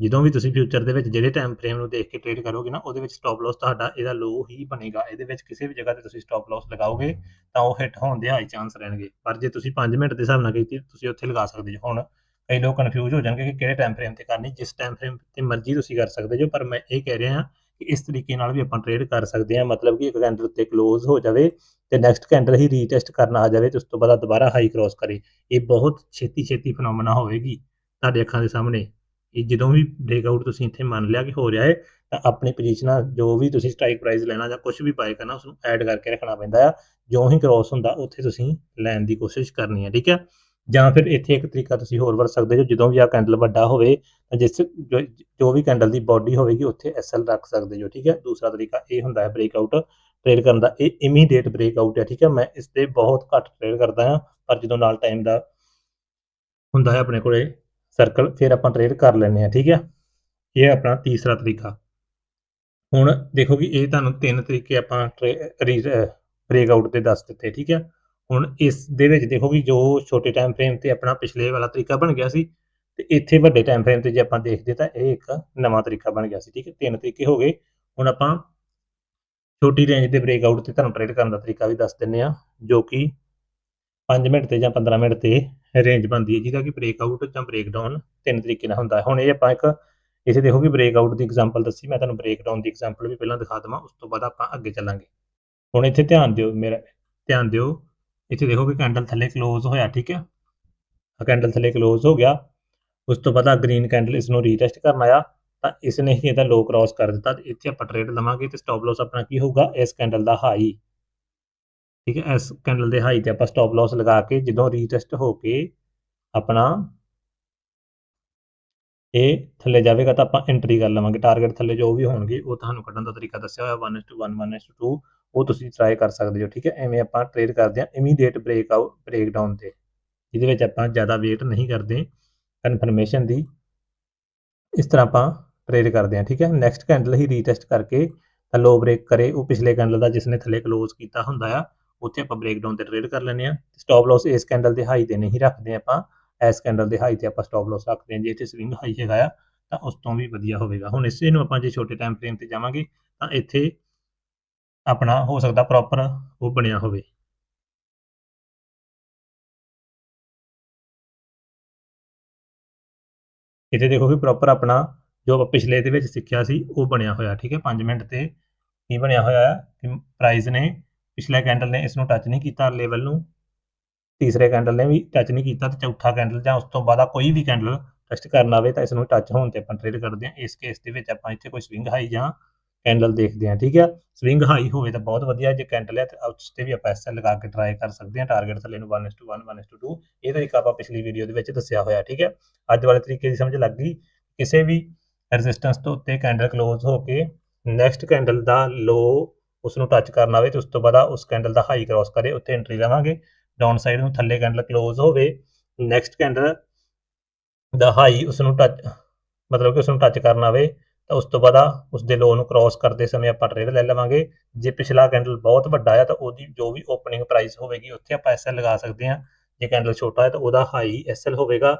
ਜਦੋਂ ਵੀ ਤੁਸੀਂ ਫਿਊਚਰ ਦੇ ਵਿੱਚ ਜਿਹੜੇ ਟਾਈਮ ਫਰੇਮ ਨੂੰ ਦੇਖ ਕੇ ਟ੍ਰੇਡ ਕਰੋਗੇ ਨਾ, ਉਹਦੇ ਵਿੱਚ ਸਟਾਪ ਲਾਸ ਤੁਹਾਡਾ ਇਹਦਾ ਲੋ ਹੀ ਬਣੇਗਾ। ਇਹਦੇ ਵਿੱਚ ਕਿਸੇ ਵੀ ਜਗ੍ਹਾ ਤੇ ਤੁਸੀਂ ਸਟਾਪ ਲਾਸ ਲਗਾਓਗੇ, ਤਾਂ ਉਹ ਹਿੱਟ ਹੋਣ ਦੇ ਹਾਈ ਚਾਂਸ ਰਹਿਣਗੇ। ਪਰ ਜੇ ਤੁਸੀਂ 5 ਮਿੰਟ ਦੇ ਹਿਸਾਬ ਨਾਲ ਕੀਤੀ, ਤੁਸੀਂ ਉੱਥੇ ਲਗਾ ਸਕਦੇ ਹੋ। ਹੁਣ ਕਈ ਲੋਕ ਕਨਫਿਊਜ਼ ਹੋ ਜਾਣਗੇ ਕਿ ਕਿਹੜੇ ਟਾਈਮ ਫਰੇਮ ਤੇ ਕਰਨੀ, ਜਿਸ ਟਾਈਮ ਫਰੇਮ ਤੇ ਮਰਜ਼ੀ ਤੁਸੀਂ ਕਰ ਸਕਦੇ ਜੋ ਪਰ ਮੈਂ ਇਹ ਕਹਿ ਰਿਹਾ ਹਾਂ ਕਿ ਇਸ ਤਰੀਕੇ ਨਾਲ ਵੀ ਆਪਾਂ ਟ੍ਰੇਡ ਕਰ ਸਕਦੇ ਹਾਂ, ਮਤਲਬ ਕਿ ਇੱਕ ਕੈਂਡਲ ਉੱਤੇ ਕਲੋਜ਼ ਹੋ ਜਾਵੇ ਤੇ ਨੈਕਸਟ ਕੈਂਡਲ ਹੀ ਰੀਟੈਸਟ ਕਰਨ ਆ ਜਾਵੇ ਤੇ ਉਸ ਤੋਂ ਬਾਅਦ ਦੁਬਾਰਾ ਹਾਈ ਕ੍ਰਾਸ ਕਰੇ। ਇਹ ਬਹੁਤ ਛੇਤੀ ਛੇਤੀ ਫਨੋਮਨਾ ਹੋਵੇਗੀ ਤੁਹਾਡੇ ਅੱਖਾਂ ਦੇ ਸਾਹਮਣੇ। ਇਹ ਜਦੋਂ ਵੀ ਬ੍ਰੇਕਆਊਟ ਤੁਸੀਂ ਇੱਥੇ ਮੰਨ ਲਿਆ ਕਿ ਹੋ ਰਿਹਾ ਹੈ, ਤਾਂ ਆਪਣੀ ਪੋਜੀਸ਼ਨਾਂ ਜੋ ਵੀ ਤੁਸੀਂ ਸਟ੍ਰਾਈਕ ਪ੍ਰਾਈਸ ਲੈਣਾ ਜਾਂ ਕੁਝ ਵੀ ਬਾਏ ਕਰਨਾ ਉਸ ਨੂੰ ਐਡ ਕਰਕੇ ਰੱਖਣਾ ਪੈਂਦਾ ਆ। ਜੋ ਹੀ ਕ੍ਰਾਸ ਹੁੰਦਾ, ਉੱਥੇ ਤੁਸੀਂ ਲੈਣ ਦੀ ਕੋਸ਼ਿਸ਼ ਕਰਨੀ ਹੈ ਠੀਕ ਹੈ ਜਾਂ ਫਿਰ ਇੱਥੇ ਇੱਕ ਤਰੀਕਾ ਤੁਸੀਂ ਹੋਰ ਵਰਤ ਸਕਦੇ ਹੋ, ਜਦੋਂ ਵੀ ਆ ਕੈਂਡਲ ਵੱਡਾ ਹੋਵੇ, ਤਾਂ ਜਿਸ ਜੋ ਵੀ ਕੈਂਡਲ ਦੀ ਬਾਡੀ ਹੋਵੇਗੀ, ਉੱਥੇ ਐਸਐਲ ਰੱਖ ਸਕਦੇ ਹੋ, ਠੀਕ ਹੈ? ਦੂਸਰਾ ਤਰੀਕਾ ਇਹ ਹੁੰਦਾ ਹੈ ਬ੍ਰੇਕਆਊਟ ਟ੍ਰੇਡ ਕਰਨ ਦਾ, ਇਹ ਇਮੀਡੀਏਟ ਬ੍ਰੇਕਆਊਟ ਹੈ, ਠੀਕ ਹੈ? ਮੈਂ ਇਸ ਤੇ ਬਹੁਤ ਘੱਟ ਟ੍ਰੇਡ ਕਰਦਾ ਹਾਂ, ਪਰ ਜਦੋਂ ਨਾਲ ਟਾਈਮ ਦਾ ਹੁੰਦਾ ਹੈ ਆਪਣੇ ਕੋਲੇ ਸਰਕਲ ਫਿਰ ਆਪਾਂ ਟ੍ਰੇਡ ਕਰ ਲੈਂਦੇ ਆ ਠੀਕ ਹੈ? ਇਹ ਆਪਣਾ ਤੀਸਰਾ ਤਰੀਕਾ। ਹੁਣ ਦੇਖੋ ਕਿ ਇਹ ਤੁਹਾਨੂੰ ਤਿੰਨ ਤਰੀਕੇ ਆਪਾਂ ਬ੍ਰੇਕਆਊਟ ਤੇ ਦੱਸ ਦਿੱਤੇ, ਠੀਕ ਹੈ? ਹੁਣ ਇਸ ਦੇ ਵਿੱਚ ਦੇਖੋ ਕਿ ਜੋ ਛੋਟੇ ਟਾਈਮ ਫਰੇਮ ਤੇ ਆਪਣਾ ਪਿਛਲੇ ਵਾਲਾ ਤਰੀਕਾ ਬਣ ਗਿਆ ਸੀ, ਤੇ ਇੱਥੇ ਵੱਡੇ ਟਾਈਮ ਫਰੇਮ ਤੇ ਜੇ ਆਪਾਂ ਦੇਖਦੇ ਤਾਂ ਇਹ ਇੱਕ ਨਵਾਂ ਤਰੀਕਾ ਬਣ ਗਿਆ ਸੀ, ਠੀਕ ਹੈ, ਤਿੰਨ ਤਰੀਕੇ ਹੋ ਗਏ। ਹੁਣ ਆਪਾਂ ਛੋਟੀ ਰੇਂਜ ਦੇ ਬ੍ਰੇਕਆਊਟ ਤੇ ਤੁਹਾਨੂੰ ਟ੍ਰੇਡ ਕਰਨ ਦਾ ਤਰੀਕਾ ਵੀ ਦੱਸ ਦਿੰਨੇ ਆ ਜੋ ਕਿ 5 ਮਿੰਟ ਤੇ ਜਾਂ 15 ਮਿੰਟ ਤੇ ਰੇਂਜ ਬਣਦੀ ਹੈ ਜਿਹਦਾ ਕਿ ਬ੍ਰੇਕਆਊਟ ਜਾਂ ਬ੍ਰੇਕਡਾਊਨ ਤਿੰਨ ਤਰੀਕੇ ਨਾਲ ਹੁੰਦਾ ਹੈ। ਹੁਣ ਇਹ ਆਪਾਂ ਇੱਕ ਇਸੇ ਦੇਖੋ ਕਿ ਬ੍ਰੇਕਆਊਟ ਦੀ ਐਗਜ਼ਾਮਪਲ ਦੱਸੀ, ਮੈਂ ਤੁਹਾਨੂੰ ਬ੍ਰੇਕਡਾਊਨ ਦੀ ਐਗਜ਼ਾਮਪਲ ਵੀ ਪਹਿਲਾਂ ਦਿਖਾ ਦਵਾਂ, ਉਸ ਤੋਂ ਬਾਅਦ ਆਪਾਂ ਅੱਗੇ ਚੱਲਾਂਗੇ। ਹੁਣ ਇੱਥੇ ਧਿਆਨ ਦਿਓ ਮੇਰਾ, ਧਿਆਨ ਦਿਓ ਇੱਥੇ ਦੇਖੋਗੇ ਕੈਂਡਲ ਥੱਲੇ ক্লোਜ਼ ਹੋਇਆ, ਠੀਕ ਹੈ? ਆ ਕੈਂਡਲ ਥੱਲੇ ক্লোਜ਼ ਹੋ ਗਿਆ। ਉਸ ਤੋਂ ਬਾਅਦ ਆ ਗ੍ਰੀਨ ਕੈਂਡਲ ਇਸ ਨੂੰ ਰੀਟੈਸਟ ਕਰਨ ਆਇਆ। ਤਾਂ ਇਸ ਨੇ ਹੀ ਇਹਦਾ ਲੋ ਕ੍ਰਾਸ ਕਰ ਦਿੱਤਾ। ਤੇ ਇੱਥੇ ਆਪਾਂ ਟ੍ਰੇਡ ਲਵਾਂਗੇ ਤੇ ਸਟਾਪ ਲਾਸ ਆਪਣਾ ਕੀ ਹੋਊਗਾ? ਇਸ ਕੈਂਡਲ ਦਾ ਹਾਈ ਠੀਕ ਹੈ? ਇਸ ਕੈਂਡਲ ਦੇ ਹਾਈ ਤੇ ਆਪਾਂ ਸਟਾਪ ਲਾਸ ਲਗਾ ਕੇ ਜਦੋਂ ਰੀਟੈਸਟ ਹੋ ਕੇ ਆਪਣਾ ਇਹ ਥੱਲੇ ਜਾਵੇਗਾ ਤਾਂ ਆਪਾਂ ਐਂਟਰੀ ਕਰ ਲਵਾਂਗੇ। ਟਾਰਗੇਟ ਥੱਲੇ ਜੋ ਵੀ ਹੋਣਗੇ, ਉਹ ਤੁਹਾਨੂੰ ਕੱਢਣ ਦਾ ਤਰੀਕਾ ਦੱਸਿਆ ਹੋਇਆ 1:1 1:2 ਉਹ ਤੁਸੀਂ ਟਰਾਈ ਕਰ ਸਕਦੇ ਹੋ, ਠੀਕ ਹੈ? ਐਵੇਂ ਆਪਾਂ ਟ੍ਰੇਡ ਕਰਦੇ ਹਾਂ ਇਮੀਡੀਏਟ ਬ੍ਰੇਕ ਆਊਟ ਬ੍ਰੇਕ ਤੇ, ਜਿਹਦੇ ਵਿੱਚ ਆਪਾਂ ਜ਼ਿਆਦਾ ਵੇਟ ਨਹੀਂ ਕਰਦੇ ਕਨਫਰਮੇਸ਼ਨ ਦੀ, ਇਸ ਤਰ੍ਹਾਂ ਆਪਾਂ ਟ੍ਰੇਡ ਕਰਦੇ ਹਾਂ, ਠੀਕ ਹੈ? ਨੈਕਸਟ ਕੈਂਡਲ ਹੀ ਰੀਟੈਸਟ ਕਰਕੇ ਲੋ ਬ੍ਰੇਕ ਕਰੇ, ਉਹ ਪਿਛਲੇ ਕੈਂਡਲ ਦਾ ਜਿਸ ਨੇ ਥੱਲੇ ਕਲੋਜ਼ ਕੀਤਾ ਹੁੰਦਾ ਆ, ਉੱਥੇ ਆਪਾਂ ਬ੍ਰੇਕਡਾਊਨ ਤੇ ਟ੍ਰੇਡ ਕਰ ਲੈਂਦੇ ਆ ਸਟਾਪ ਲਾਸ ਇਸ ਕੈਂਡਲ ਦੇ ਹਾਈ ਤੇ ਨਹੀਂ ਰੱਖਦੇ ਆਪਾਂ, ਇਸ ਕੈਂਡਲ ਦੇ ਹਾਈ ਤੇ ਆਪਾਂ ਸਟਾਪ ਲਾਸ ਰੱਖਦੇ ਹਾਂ, ਜੇ ਇੱਥੇ ਸਵਿੰਗ ਹਾਈ ਹੈਗਾ ਆ, ਤਾਂ ਉਸ ਤੋਂ ਵੀ ਵਧੀਆ ਹੋਵੇਗਾ। ਹੁਣ ਇਸੇ ਨੂੰ ਆਪਾਂ ਜੇ ਛੋਟੇ ਟਾਈਮ ਫਰੇਮ ਤੇ ਜਾਵਾਂਗੇ, ਤਾਂ ਇੱਥੇ ਆਪਣਾ ਹੋ ਸਕਦਾ ਪ੍ਰੋਪਰ ਉਹ ਬਣਿਆ ਹੋਵੇ। ਇੱਥੇ ਦੇਖੋ ਕਿ ਪ੍ਰੋਪਰ ਆਪਣਾ ਜੋ ਆਪਾਂ ਪਿਛਲੇ ਦੇ ਵਿੱਚ ਸਿੱਖਿਆ ਸੀ, ਉਹ ਬਣਿਆ ਹੋਇਆ, ਠੀਕ ਹੈ? 5 ਮਿੰਟ ਤੇ ਕੀ ਬਣਿਆ ਹੋਇਆ ਹੈ ਕਿ ਪ੍ਰਾਈਸ ਨੇ ਪਿਛਲੇ ਕੈਂਡਲ ਨੇ ਇਸ ਨੂੰ ਟੱਚ ਨਹੀਂ ਕੀਤਾ ਲੈਵਲ ਨੂੰ। ਤੀਸਰੇ ਕੈਂਡਲ ਨੇ ਵੀ ਟੱਚ ਨਹੀਂ ਕੀਤਾ ਤੇ ਚੌਥਾ ਕੈਂਡਲ ਜਾਂ ਉਸ ਤੋਂ ਬਾਅਦ ਕੋਈ ਵੀ ਕੈਂਡਲ ਟੈਸਟ ਕਰਨਾ ਹੋਵੇ ਤਾਂ ਇਸ ਨੂੰ ਟੱਚ ਹੋਣ ਤੇ ਆਪਾਂ ਟ੍ਰੇਡ ਕਰਦੇ ਹਾਂ। ਇਸ ਕੇਸ ਦੇ ਵਿੱਚ ਆਪਾਂ ਇੱਥੇ ਕੋਈ ਸਵਿੰਗ ਹਾਈ ਜਾਂ ਕੈਂਡਲ ਦੇਖਦੇ ਹਾਂ, ਠੀਕ ਹੈ ਸਵਿੰਗ ਹਾਈ ਹੋਵੇ ਤਾਂ ਬਹੁਤ ਵਧੀਆ, ਜੇ ਕੈਂਡਲ ਹੈ ਤਾਂ ਉਸ ਤੇ ਵੀ ਆਪਾਂ ਐਸਐਲ ਲਗਾ ਕੇ ਟਰਾਈ ਕਰ ਸਕਦੇ ਹਾਂ ਟਾਰਗੇਟ ਥੱਲੇ ਨੂੰ 1:1 1:2 ਇਹ ਤਰੀਕਾ ਆਪਾਂ ਪਿਛਲੀ ਵੀਡੀਓ ਦੇ ਵਿੱਚ ਦੱਸਿਆ ਹੋਇਆ, ਠੀਕ ਹੈ ਅੱਜ ਵਾਲੇ ਤਰੀਕੇ ਦੀ ਸਮਝ ਲੱਗ ਗਈ। ਕਿਸੇ ਵੀ ਰੈਜ਼ਿਸਟੈਂਸ ਤੋਂ ਉੱਤੇ ਕੈਂਡਲ ਕਲੋਜ਼ ਹੋ ਕੇ ਨੈਕਸਟ ਕੈਂਡਲ ਦਾ ਲੋ ਉਸ ਨੂੰ ਟੱਚ ਕਰਨਾ ਹੋਵੇ ਤੇ ਉਸ ਤੋਂ ਬਾਅਦ ਉਸ ਕੈਂਡਲ ਦਾ ਹਾਈ ਕ੍ਰਾਸ ਕਰੇ, ਉੱਥੇ ਐਂਟਰੀ ਲਵਾਂਗੇ। ਡਾਊਨ ਸਾਈਡ ਨੂੰ ਥੱਲੇ ਕੈਂਡਲ ਕਲੋਜ਼ ਹੋਵੇ ਨੈਕਸਟ ਕੈਂਡਲ ਦਾ ਹਾਈ ਉਸ ਨੂੰ ਟੱਚ ਮਤਲਬ ਕਿ ਉਸ ਨੂੰ ਟੱਚ ਕਰਨਾ ਹੋਵੇ ਤਾਂ ਉਸ ਤੋਂ ਬਾਅਦ ਉਸ ਦੇ ਲੋ ਨੂੰ ਕ੍ਰਾਸ ਕਰਦੇ ਸਮੇਂ ਆਪਾਂ ਟ੍ਰੇਡ ਲੈ ਲਵਾਂਗੇ। ਜੇ ਪਿਛਲਾ ਕੈਂਡਲ ਬਹੁਤ ਵੱਡਾ ਹੈ ਤਾਂ ਉਹਦੀ ਜੋ ਵੀ ਓਪਨਿੰਗ ਪ੍ਰਾਈਸ ਹੋਵੇਗੀ, ਉੱਥੇ ਆਪਾਂ ਐਸਐਲ ਲਗਾ ਸਕਦੇ ਹਾਂ। ਜੇ ਕੈਂਡਲ ਛੋਟਾ ਹੈ ਤਾਂ ਉਹਦਾ ਹਾਈ ਐਸਐਲ ਹੋਵੇਗਾ।